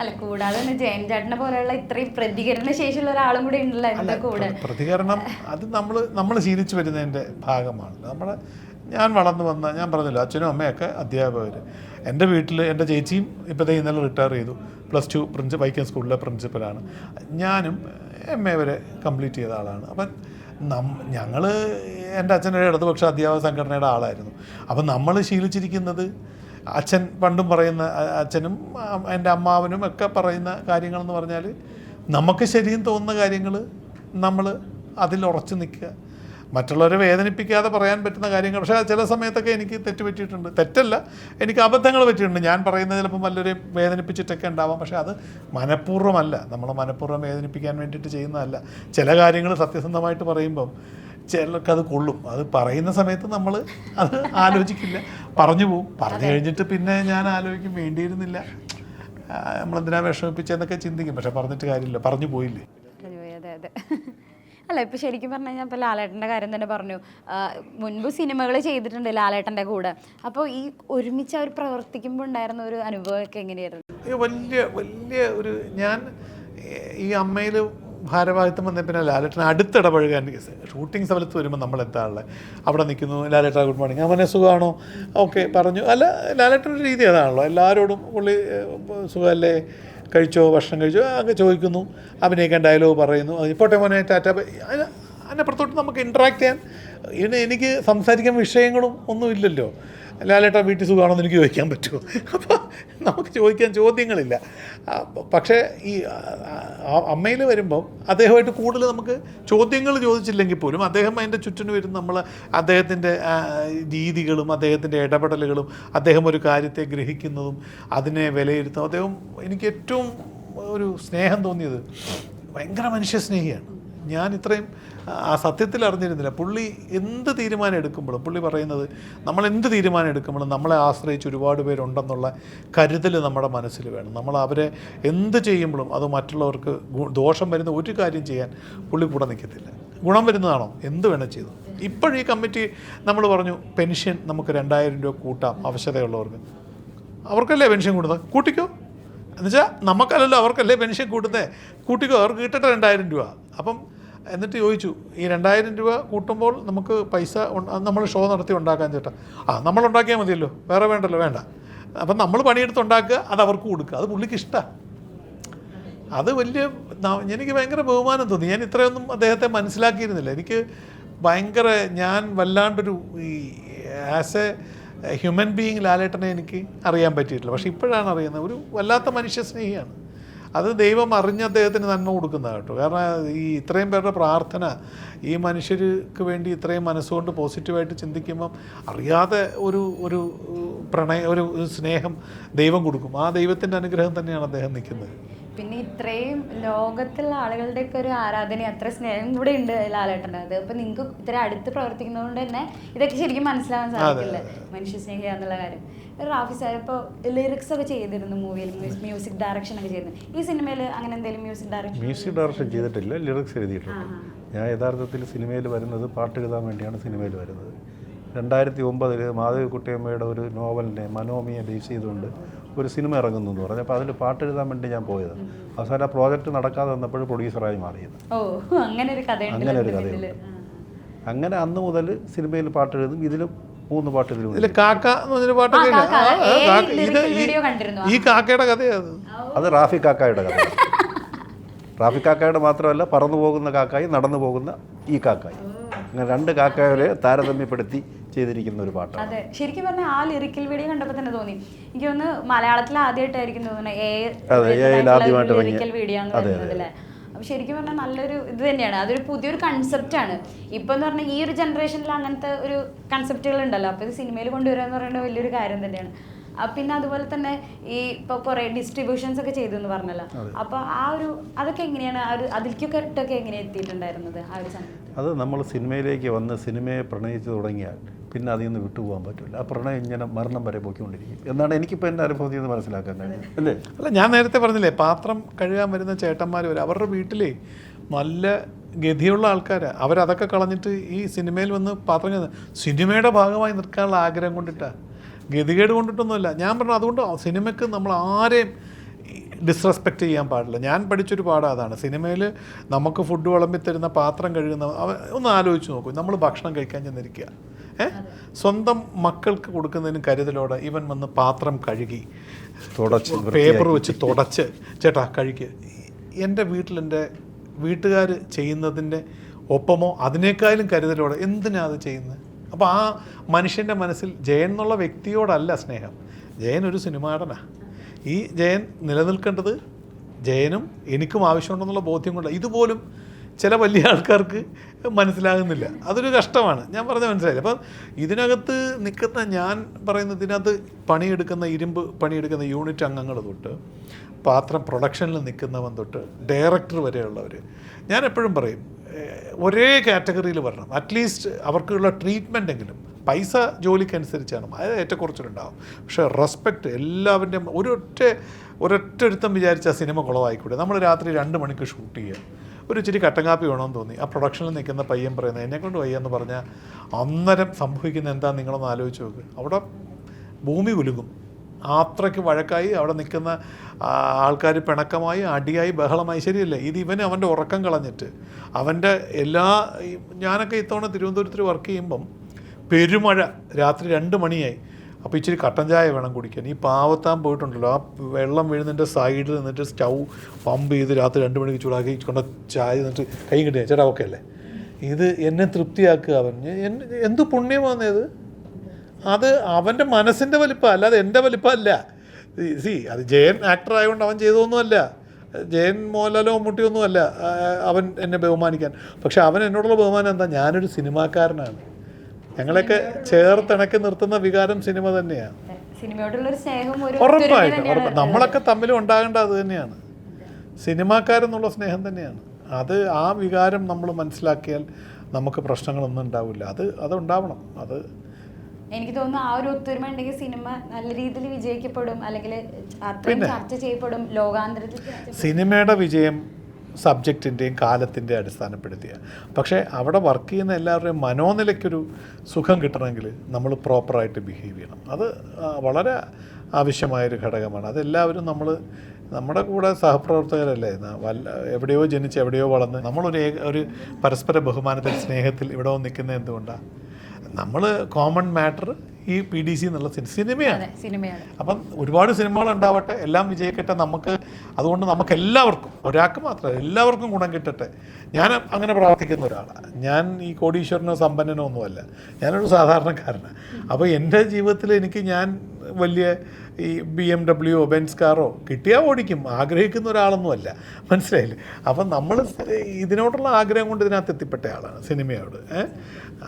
അല്ല കൂടാതെ തന്നെ ജയൻ ചേട്ടനെ പോലെയുള്ള ഇത്രയും പ്രതികരണ ശേഷിയുള്ള ഒരാളും കൂടെ ഉണ്ടല്ലോ എന്റെ കൂടെ.
പ്രതികരണം അത് നമ്മൾ നമ്മൾ ശീലിച്ചു വരുന്നതിന്റെ ഭാഗമാണ്. നമ്മുടെ ഞാൻ വളർന്നു വന്ന ഞാൻ പറഞ്ഞില്ല അച്ഛനും അമ്മയൊക്കെ അധ്യാപകർ എന്റെ വീട്ടിൽ എന്റെ ചേച്ചിയും ഇപ്പോഴത്തെ ഇന്നലെ റിട്ടയർ ചെയ്തു. പ്ലസ് ടു പ്രിൻസി വൈക്കം സ്കൂളിലെ പ്രിൻസിപ്പലാണ് ഞാനും എം എ വരെ കംപ്ലീറ്റ് ചെയ്ത ആളാണ്. അപ്പം നം ഞങ്ങൾ എന്റെ അച്ഛന്റെ ഇടതുപക്ഷ അധ്യാപക സംഘടനയുടെ ആളായിരുന്നു. അപ്പം നമ്മൾ ശീലിച്ചിരിക്കുന്നത് അച്ഛൻ പണ്ടും പറയുന്ന അച്ഛനും എന്റെ അമ്മാവനും ഒക്കെ പറയുന്ന കാര്യങ്ങളെന്ന് പറഞ്ഞാൽ നമുക്ക് ശരിയും തോന്നുന്ന കാര്യങ്ങൾ നമ്മൾ അതിൽ ഉറച്ചു നിൽക്കുക. മറ്റുള്ളവരെ വേദനിപ്പിക്കാതെ പറയാൻ പറ്റുന്ന കാര്യങ്ങൾ. പക്ഷേ ചില സമയത്തൊക്കെ എനിക്ക് തെറ്റ് പറ്റിയിട്ടുണ്ട് തെറ്റല്ല എനിക്ക് അബദ്ധങ്ങൾ പറ്റിയിട്ടുണ്ട്. ഞാൻ പറയുന്നത് ചിലപ്പോൾ വല്ലവരെയും വേദനിപ്പിച്ചിട്ടൊക്കെ ഉണ്ടാവാം. പക്ഷേ അത് മനഃപൂർവമല്ല. നമ്മൾ മനഃപൂർവം വേദനിപ്പിക്കാൻ വേണ്ടിയിട്ട് ചെയ്യുന്നതല്ല. ചില കാര്യങ്ങൾ സത്യസന്ധമായിട്ട് പറയുമ്പം അത് കൊള്ളും. അത് പറയുന്ന സമയത്ത് നമ്മൾ അത് ആലോചിക്കില്ല. പറഞ്ഞു പോവും. പറഞ്ഞു കഴിഞ്ഞിട്ട് പിന്നെ ഞാൻ ആലോചിക്കും. വേണ്ടിയിരുന്നില്ല. നമ്മളെന്തിനാ വിഷമിപ്പിച്ചെന്നൊക്കെ ചിന്തിക്കും. പക്ഷെ പറഞ്ഞിട്ട് കാര്യമില്ല. പറഞ്ഞു പോയില്ലേ?
അതെ അതെ. അല്ല ഇപ്പൊ ശരിക്കും പറഞ്ഞു കഴിഞ്ഞാൽ ഇപ്പോൾ ലാലേട്ടന്റെ കാര്യം തന്നെ പറഞ്ഞു. മുൻപ് സിനിമകൾ ചെയ്തിട്ടുണ്ട് ലാലേട്ടന്റെ കൂടെ. അപ്പോൾ ഈ ഒരുമിച്ച് അവർ പ്രവർത്തിക്കുമ്പോൾ ഉണ്ടായിരുന്ന ഒരു അനുഭവമൊക്കെ എങ്ങനെയായിരുന്നു?
വലിയ വലിയ ഒരു ഞാൻ ഈ അമ്മയിൽ ഭാരവാഹിത്വം വന്ന പിന്നെ ലാലേട്ടൻ അടുത്തിടപഴകാൻ ഷൂട്ടിംഗ് സ്ഥലത്ത് വരുമ്പോൾ നമ്മൾ എത്താറുള്ളത് അവിടെ നിൽക്കുന്നു ലാലേട്ട ഗുഡ് മോർണിംഗ് അവനെ സുഖമാണോ ഓക്കെ പറഞ്ഞു. അല്ല ലാലേട്ടന്റെ രീതി അതാണല്ലോ. എല്ലാവരോടും പുള്ളി സുഖമല്ലേ കഴിച്ചോ ഭക്ഷണം കഴിച്ചോ അങ്ങ് ചോദിക്കുന്നു അഭിനയിക്കാൻ ഡയലോഗ് പറയുന്നു ഇപ്പോട്ടെ പോട്ടെ മോനെ ടാറ്റ. അതിനപ്പുറത്തോട്ട് നമുക്ക് ഇൻട്രാക്ട് ചെയ്യാൻ ഇതിന് എനിക്ക് സംസാരിക്കാൻ വിഷയങ്ങളും ഒന്നും ഇല്ലല്ലോ. ലാലേട്ട വീട്ടിൽ സുഖമാണോ എന്ന് എനിക്ക് ചോദിക്കാൻ പറ്റുമോ? അപ്പോൾ നമുക്ക് ചോദിക്കാൻ ചോദ്യങ്ങളില്ല. പക്ഷേ ഈ അമ്മയിൽ വരുമ്പം അദ്ദേഹമായിട്ട് കൂടുതൽ നമുക്ക് ചോദ്യങ്ങൾ ചോദിച്ചില്ലെങ്കിൽ പോലും അദ്ദേഹം അതിന്റെ ചുറ്റിന് വരുന്ന നമ്മൾ അദ്ദേഹത്തിന്റെ രീതികളും അദ്ദേഹത്തിന്റെ ഇടപെടലുകളും അദ്ദേഹം ഒരു കാര്യത്തെ ഗ്രഹിക്കുന്നതും അതിനെ വിലയിരുത്തും. അദ്ദേഹം എനിക്ക് ഏറ്റവും ഒരു സ്നേഹം തോന്നിയത് ഭയങ്കര മനുഷ്യസ്നേഹിയാണ് ഞാൻ ഇത്രയും ആ സത്യത്തിൽ അറിഞ്ഞിരുന്നില്ല. പുള്ളി എന്ത് തീരുമാനം എടുക്കുമ്പോഴും പുള്ളി പറയുന്നത് നമ്മൾ എന്ത് തീരുമാനം എടുക്കുമ്പോഴും നമ്മളെ ആശ്രയിച്ച് ഒരുപാട് പേരുണ്ടെന്നുള്ള കരുതൽ നമ്മുടെ മനസ്സിൽ വേണം. നമ്മൾ അവരെ എന്ത് ചെയ്യുമ്പോഴും അത് മറ്റുള്ളവർക്ക് ദോഷം വരുന്ന ഒരു കാര്യം ചെയ്യാൻ പുള്ളി കൂടെ നിൽക്കത്തില്ല. ഗുണം വരുന്നതാണോ? എന്ത് വേണം ചെയ്തു. ഇപ്പോഴീ കമ്മിറ്റി നമ്മൾ പറഞ്ഞു പെൻഷൻ നമുക്ക് രണ്ടായിരം രൂപ കൂട്ടാം അവശതയുള്ളവർക്ക് അവർക്കല്ലേ പെൻഷൻ കൂടുന്നത്? കൂട്ടിക്കോ. എന്നുവെച്ചാൽ നമുക്കല്ലല്ലോ അവർക്കല്ലേ പെൻഷൻ കൂട്ടുന്നത് കൂട്ടിക്കോ അവർക്ക് കിട്ടട്ടെ രണ്ടായിരം രൂപ. അപ്പം എന്നിട്ട് ചോദിച്ചു ഈ രണ്ടായിരം രൂപ കൂട്ടുമ്പോൾ നമുക്ക് പൈസ നമ്മൾ ഷോ നടത്തി ഉണ്ടാക്കാൻ ചേട്ടാ. ആ നമ്മൾ ഉണ്ടാക്കിയാൽ മതിയല്ലോ വേറെ വേണ്ടല്ലോ വേണ്ട. അപ്പം നമ്മൾ പണിയെടുത്ത് ഉണ്ടാക്കുക അത് അവർക്ക് കൊടുക്കുക അത് പുള്ളിക്ക് ഇഷ്ടമാണ് അത് വലിയ എനിക്ക് ഭയങ്കര ബഹുമാനം തോന്നി. ഞാൻ ഇത്രയൊന്നും അദ്ദേഹത്തെ മനസ്സിലാക്കിയിരുന്നില്ല. എനിക്ക് ഭയങ്കര ഞാൻ വല്ലാണ്ടൊരു ഈ ആസ് എ ഹ്യൂമൻ ബീയിങ് ലാലേട്ടനെ എനിക്ക് അറിയാൻ പറ്റിയിട്ടില്ല. പക്ഷേ ഇപ്പോഴാണ് അറിയുന്നത്. ഒരു വല്ലാത്ത മനുഷ്യസ്നേഹിയാണ് അത് ദൈവം അറിഞ്ഞ് അദ്ദേഹത്തിന് നന്മ കൊടുക്കുന്നതാണ് കേട്ടോ. കാരണം ഈ ഇത്രയും പേരുടെ പ്രാർത്ഥന ഈ മനുഷ്യർക്ക് വേണ്ടി ഇത്രയും മനസ്സുകൊണ്ട് പോസിറ്റീവായിട്ട് ചിന്തിക്കുമ്പം അറിയാതെ ഒരു ഒരു പ്രണയ ഒരു സ്നേഹം ദൈവം കൊടുക്കും. ആ ദൈവത്തിന്റെ അനുഗ്രഹം തന്നെയാണ് അദ്ദേഹം നിൽക്കുന്നത്.
ഇത്രയും ലോകത്തുള്ള ആളുകളുടെയൊക്കെ ഒരു ആരാധന അത്ര സ്നേഹം കൂടെ ഉണ്ട് ലാലേട്ടന്റെ അത്. അപ്പൊ നിങ്ങൾക്ക് ഇത്ര അടുത്ത് പ്രവർത്തിക്കുന്നതുകൊണ്ട് തന്നെ ഇതൊക്കെ ശരിക്കും മനസ്സിലാവാൻ സാധിക്കില്ല? മനുഷ്യ സ്നേഹി എന്നുള്ള കാര്യം. റാഫി സാർ ഇപ്പോൾ ലിറിക്സ് ഒക്കെ ചെയ്തിരുന്നു മൂവിയിൽ മ്യൂസിക് ഡയറക്ഷൻ ഒക്കെ ചെയ്തിരുന്നു. ഈ സിനിമയിൽ അങ്ങനെ എന്തെങ്കിലും മ്യൂസിക് ഡയറക്ഷൻ
മ്യൂസിക് ഡയറക്ഷൻ ചെയ്തിട്ടില്ല ലിറിക്സ് എഴുതിയിട്ടുണ്ട്. ഞാൻ യഥാർത്ഥത്തിൽ സിനിമയിൽ വരുന്നത് പാട്ട് എഴുതാൻ വേണ്ടിയാണ് സിനിമയിൽ വരുന്നത്. രണ്ടായിരത്തി ഒമ്പതിൽ മാധവിക്കുട്ടിയമ്മയുടെ ഒരു നോവലിനെ മനോമിയെ ബേസ് ചെയ്തുകൊണ്ട് ഒരു സിനിമ ഇറങ്ങുന്നു എന്ന് പറഞ്ഞു. അപ്പോൾ അതിൽ പാട്ട് എഴുതാൻ വേണ്ടി ഞാൻ പോയത്. അവസാനം ആ പ്രോജക്റ്റ് നടക്കാതെ വന്നപ്പോൾ പ്രൊഡ്യൂസറായി മാറിയത്.
ഓ അങ്ങനെ ഒരു കഥയുണ്ട്
അങ്ങനെ അന്ന് മുതൽ സിനിമയിൽ പാട്ട് എഴുതും ഇതിലും മൂന്ന് പാട്ട് ഇതിലും
കാക്ക എന്ന് പറഞ്ഞൊരു പാട്ടൊക്കെ ഈ-
video കണ്ടിരുന്നോ?
ഈ കാക്കയുടെ കഥയാണ്
അത്. റാഫി കാക്കയുടെ കഥ. റാഫി കാക്കയുടെ മാത്രമല്ല പറന്നു പോകുന്ന കാക്കായി നടന്നു പോകുന്ന ഈ കാക്കായി. അങ്ങനെ രണ്ട് കാക്കായരെ താരതമ്യപ്പെടുത്തി ചെയ്തിരിക്കുന്ന ഒരു പാട്ടാണ്.
അതെ. ശരിക്കും പറഞ്ഞാൽ ആ ലിറിക്കൽ വീഡിയോ കണ്ടപ്പോൾ തന്നെ തോന്നി. എനിക്ക് ഒന്ന് മലയാളത്തിൽ ആദ്യമായിട്ടായിരിക്കും തോന്നുന്നത് ലിറിക്കൽ വീഡിയോ ആണ്
അതെ,
വരുന്നത് അല്ലേ? അപ്പൊ ശരിക്കും പറഞ്ഞാൽ നല്ലൊരു ഇത് തന്നെയാണ്. അതൊരു പുതിയൊരു കൺസെപ്റ്റ് ആണ്. ഇപ്പൊ എന്ന് പറഞ്ഞാൽ ഈ ഒരു ജനറേഷനിൽ അങ്ങനത്തെ ഒരു കൺസെപ്റ്റുകൾ ഉണ്ടല്ലോ. അപ്പൊ ഇത് സിനിമയിൽ കൊണ്ടുവരിക എന്ന് പറയുന്നത് വലിയൊരു കാര്യം തന്നെയാണ്. പിന്നെ അതുപോലെ തന്നെ ഈ ഇപ്പൊ കുറെ ഡിസ്ട്രിബ്യൂഷൻസ് ഒക്കെ ചെയ്തു എന്ന് പറഞ്ഞല്ലോ അപ്പൊ ആ ഒരു അതൊക്കെ എങ്ങനെയാണ്? ആ ഒരു അതിലേക്കൊക്കെ ഇട്ടൊക്കെ എങ്ങനെ എത്തിയിട്ടുണ്ടായിരുന്നത് ആ ഒരു സമയത്ത്?
അത് നമ്മൾ സിനിമയിലേക്ക് വന്ന് സിനിമയെ പ്രണയിച്ചു തുടങ്ങിയാൽ പിന്നെ അതിൽ നിന്ന് വിട്ടുപോകാൻ പറ്റില്ല. ആ പ്രണയം ഇങ്ങനെ മരണം വരെ പോയിക്കൊണ്ടിരിക്കും. എന്നാണ് എനിക്കിപ്പോൾ എന്റെ അനുഭവത്തിൽ നിന്ന് മനസ്സിലാക്കാൻ കഴിയും അല്ലേ?
അല്ല ഞാൻ നേരത്തെ പറഞ്ഞില്ലേ പാത്രം കഴുകാൻ വരുന്ന ചേട്ടന്മാർ വരെ അവരുടെ വീട്ടിലേ നല്ല ഗതിയുള്ള ആൾക്കാരാണ് അവരതൊക്കെ കളഞ്ഞിട്ട് ഈ സിനിമയിൽ വന്ന് പാത്രം സിനിമയുടെ ഭാഗമായി നിൽക്കാനുള്ള ആഗ്രഹം കൊണ്ടിട്ടാണ് ഗതികേട് കൊണ്ടിട്ടൊന്നുമല്ല. ഞാൻ പറഞ്ഞു അതുകൊണ്ട് സിനിമയ്ക്ക് നമ്മൾ ആരെയും ഡിസ്റെസ്പെക്റ്റ് ചെയ്യാൻ പാടില്ല. ഞാൻ പഠിച്ചൊരു പാഠം അതാണ്. സിനിമയിൽ നമുക്ക് ഫുഡ് വിളമ്പി തരുന്ന പാത്രം കഴുകുന്ന ഒന്ന് ആലോചിച്ച് നോക്കൂ. നമ്മൾ ഭക്ഷണം കഴിക്കാൻ ചെന്നിരിക്കുക. സ്വന്തം മക്കൾക്ക് കൊടുക്കുന്നതിന് കരുതലോടെ ഇവൻ വന്ന് പാത്രം കഴുകി.
തുടച്ച്
പേപ്പർ വെച്ച് തുടച്ച്. ചേട്ടാ കഴുകി. എന്റെ വീട്ടിലെന്റെ വീട്ടുകാർ ചെയ്യുന്നതിന്റെ ഒപ്പമോ അതിനേക്കാളും കരുതലോടെ എന്തിനാ അത് ചെയ്യുന്നത്? അപ്പോൾ ആ മനുഷ്യന്റെ മനസ്സിൽ ജയൻ എന്നുള്ള വ്യക്തിയോടല്ല സ്നേഹം. ജയൻ ഒരു സിനിമാടനാ. ഈ ജയൻ നിലനിൽക്കേണ്ടത് ജയനും എനിക്കും ആവശ്യമുണ്ടെന്നുള്ള ബോധ്യം കൊണ്ട്. ഇതുപോലും ചില വലിയ ആൾക്കാർക്ക് മനസ്സിലാകുന്നില്ല. അതൊരു കഷ്ടമാണ്. ഞാൻ പറഞ്ഞ മനസ്സിലായില്ല? അപ്പം ഇതിനകത്ത് നിൽക്കുന്ന ഞാൻ പറയുന്നത് ഇതിനകത്ത് പണിയെടുക്കുന്ന ഇരുമ്പ് പണിയെടുക്കുന്ന യൂണിറ്റ് അംഗങ്ങൾ തൊട്ട് പാത്രം പ്രൊഡക്ഷനിൽ നിൽക്കുന്നവൻ തൊട്ട് ഡയറക്ടർ വരെയുള്ളവർ ഞാൻ എപ്പോഴും പറയും ഒരേ കാറ്റഗറിയിൽ വരണം. അറ്റ്ലീസ്റ്റ് അവർക്കുള്ള ട്രീറ്റ്മെന്റ് എങ്കിലും. പൈസ ജോലിക്കനുസരിച്ചാണ്. അത് ഏറ്റക്കുറച്ചിലുണ്ടാവും. പക്ഷേ റെസ്പെക്റ്റ് എല്ലാവരുടെയും ഒരൊറ്റ ഒരൊറ്റ ഒരുത്തം വിചാരിച്ച സിനിമ കുളമായിക്കൂടെ നമ്മൾ രാത്രി രണ്ട് മണിക്ക് ഷൂട്ട് ചെയ്യുക ഒരു ഇച്ചിരി കട്ടങ്കാപ്പി വേണമെന്ന് തോന്നി. ആ പ്രൊഡക്ഷനിൽ നിൽക്കുന്ന പയ്യൻ പറയുന്നത് എന്നെ കൊണ്ട് വയ്യെന്ന് പറഞ്ഞാൽ അന്നേരം സംഭവിക്കുന്ന എന്താ നിങ്ങളൊന്ന് ആലോചിച്ച് നോക്ക്. അവിടെ ഭൂമി കുലുങ്ങും. അത്രയ്ക്ക് വഴക്കായി അവിടെ നിൽക്കുന്ന ആൾക്കാർ പിണക്കമായി അടിയായി ബഹളമായി. ശരിയല്ലേ? ഇത് ഇവന് അവന്റെ ഉറക്കം കളഞ്ഞിട്ട്. അവന്റെ എല്ലാ ഞാനൊക്കെ ഇത്തവണ തിരുവനന്തപുരത്തിൽ വർക്ക് ചെയ്യുമ്പം പെരുമഴ രാത്രി രണ്ട് മണിയായി. അപ്പോൾ ഇച്ചിരി കട്ടൻ ചായ വേണം കുടിക്കാൻ. ഈ പാവത്താൻ പോയിട്ടുണ്ടല്ലോ. ആ വെള്ളം വീഴുന്നതിന്റെ സൈഡിൽ നിന്നിട്ട് സ്റ്റൗ പമ്പ് ചെയ്ത് രാത്രി രണ്ട് മണിക്ക് ചൂടാക്കി കൊണ്ട ചായ നിന്നിട്ട് കൈ കിട്ടിയ. ചേട്ടാ ഓക്കെ അല്ലേ? ഇത് എന്നെ തൃപ്തിയാക്കുക അവൻ. എന്ത് എന്ത് പുണ്യമാന്നേത് അത് അവന്റെ മനസ്സിന്റെ വലിപ്പം അല്ലാതെ എന്റെ വലിപ്പം അല്ല. സി അത് ജയൻ ആക്ടർ ആയതുകൊണ്ട് അവൻ ചെയ്തതൊന്നുമല്ല. ജയൻ മോഹൻലാലോ മമ്മൂട്ടിയൊന്നുമല്ല അവൻ എന്നെ ബഹുമാനിക്കാൻ. പക്ഷെ അവൻ എന്നോടുള്ള ബഹുമാനം എന്താ? ഞാനൊരു സിനിമാക്കാരനാണ്. ഞങ്ങളെയൊക്കെ ചേർത്തിണക്കി നിർത്തുന്ന വികാരം സിനിമ തന്നെയാണ്.
സിനിമയോടുള്ളൊരു സ്നേഹം
ഉറപ്പായിട്ടും നമ്മളൊക്കെ തമ്മിൽ ഉണ്ടാകേണ്ട അത് തന്നെയാണ്. സിനിമാക്കാരെന്നുള്ള സ്നേഹം തന്നെയാണ്. അത് ആ വികാരം നമ്മൾ മനസ്സിലാക്കിയാൽ നമുക്ക് പ്രശ്നങ്ങളൊന്നും ഉണ്ടാവില്ല. അത് അതുണ്ടാവണം. അത്
എനിക്ക് തോന്നുന്നു ആ ഒരു ഒത്തൊരുമ ഉണ്ടെങ്കിൽ സിനിമ നല്ല രീതിയിൽ വിജയിക്കപ്പെടും. അല്ലെങ്കിൽ ചർച്ച ചെയ്യപ്പെടും. ലോകാന്തരത്തിൽ
സിനിമയുടെ വിജയം സബ്ജക്റ്റിന്റെയും കാലത്തിന്റെയും അടിസ്ഥാനപ്പെടുത്തിയ. പക്ഷേ അവിടെ വർക്ക് ചെയ്യുന്ന എല്ലാവരുടെയും മനോനിലയ്ക്കൊരു സുഖം കിട്ടണമെങ്കിൽ നമ്മൾ പ്രോപ്പറായിട്ട് ബിഹേവ് ചെയ്യണം. അത് വളരെ ആവശ്യമായൊരു ഘടകമാണ്. അതെല്ലാവരും നമ്മൾ നമ്മുടെ കൂടെ സഹപ്രവർത്തകരല്ലേ? വല്ല എവിടെയോ ജനിച്ച് എവിടെയോ വളർന്ന് നമ്മളൊരു ഒരു പരസ്പര ബഹുമാനത്തിൽ സ്നേഹത്തിൽ ഇവിടെ നിൽക്കുന്ന നിൽക്കുന്നത് എന്തുകൊണ്ടാണ് നമ്മൾ കോമൺ മാറ്റർ ഈ പി ഡി സി എന്നുള്ള സിനി- സിനിമയാണ്.
സിനിമയാണ്.
അപ്പം ഒരുപാട് സിനിമകൾ ഉണ്ടാവട്ടെ എല്ലാം വിജയിക്കട്ടെ നമുക്ക് അതുകൊണ്ട് നമുക്ക് എല്ലാവർക്കും ഒരാൾക്ക് മാത്രമല്ല എല്ലാവർക്കും ഗുണം കിട്ടട്ടെ. ഞാൻ അങ്ങനെ പ്രവർത്തിക്കുന്ന ഒരാളാണ് ഞാൻ ഈ കോടീശ്വരനോ സമ്പന്നനോ ഒന്നുമല്ല. ഞാനൊരു സാധാരണക്കാരനാണ് അപ്പോൾ എന്റെ ജീവിതത്തിൽ എനിക്ക് ഞാൻ വലിയ ഈ ബി എം ഡബ്ല്യു ബെൻസ് കാറോ കിട്ടിയാൽ ഓടിക്കും. ആഗ്രഹിക്കുന്ന ഒരാളൊന്നുമല്ല. മനസ്സിലായില്ലേ? അപ്പം നമ്മൾ ഇതിനോടുള്ള ആഗ്രഹം കൊണ്ട് ഇതിനകത്ത് എത്തിപ്പെട്ട ആളാണ് സിനിമയോട്.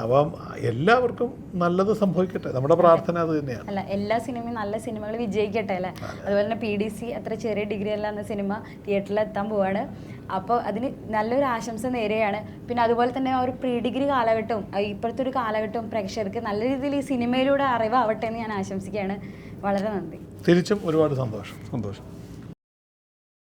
അപ്പം എല്ലാവർക്കും നല്ലത് സംഭവിക്കട്ടെ. നമ്മുടെ പ്രാർത്ഥന അത് തന്നെയാണ്.
അല്ല എല്ലാ സിനിമയും നല്ല സിനിമകൾ വിജയിക്കട്ടെ അല്ലേ? അതുപോലെ തന്നെ പി ഡി സി അത്ര ചെറിയ ഡിഗ്രി അല്ല എന്ന സിനിമ തിയേറ്ററിൽ എത്താൻ പോവാണ്. അപ്പോൾ അതിന് നല്ലൊരു ആശംസ നേരെയാണ്. പിന്നെ അതുപോലെ തന്നെ ആ ഒരു പ്രീ ഡിഗ്രി കാലഘട്ടവും ഇപ്പോഴത്തെ ഒരു കാലഘട്ടവും പ്രേക്ഷകർക്ക് നല്ല രീതിയിൽ ഈ സിനിമയിലൂടെ അറിവാവട്ടെ എന്ന് ഞാൻ ആശംസിക്കുകയാണ്. വളരെ നന്ദി.
തിരിച്ചും ഒരുപാട് സന്തോഷം.
സന്തോഷം.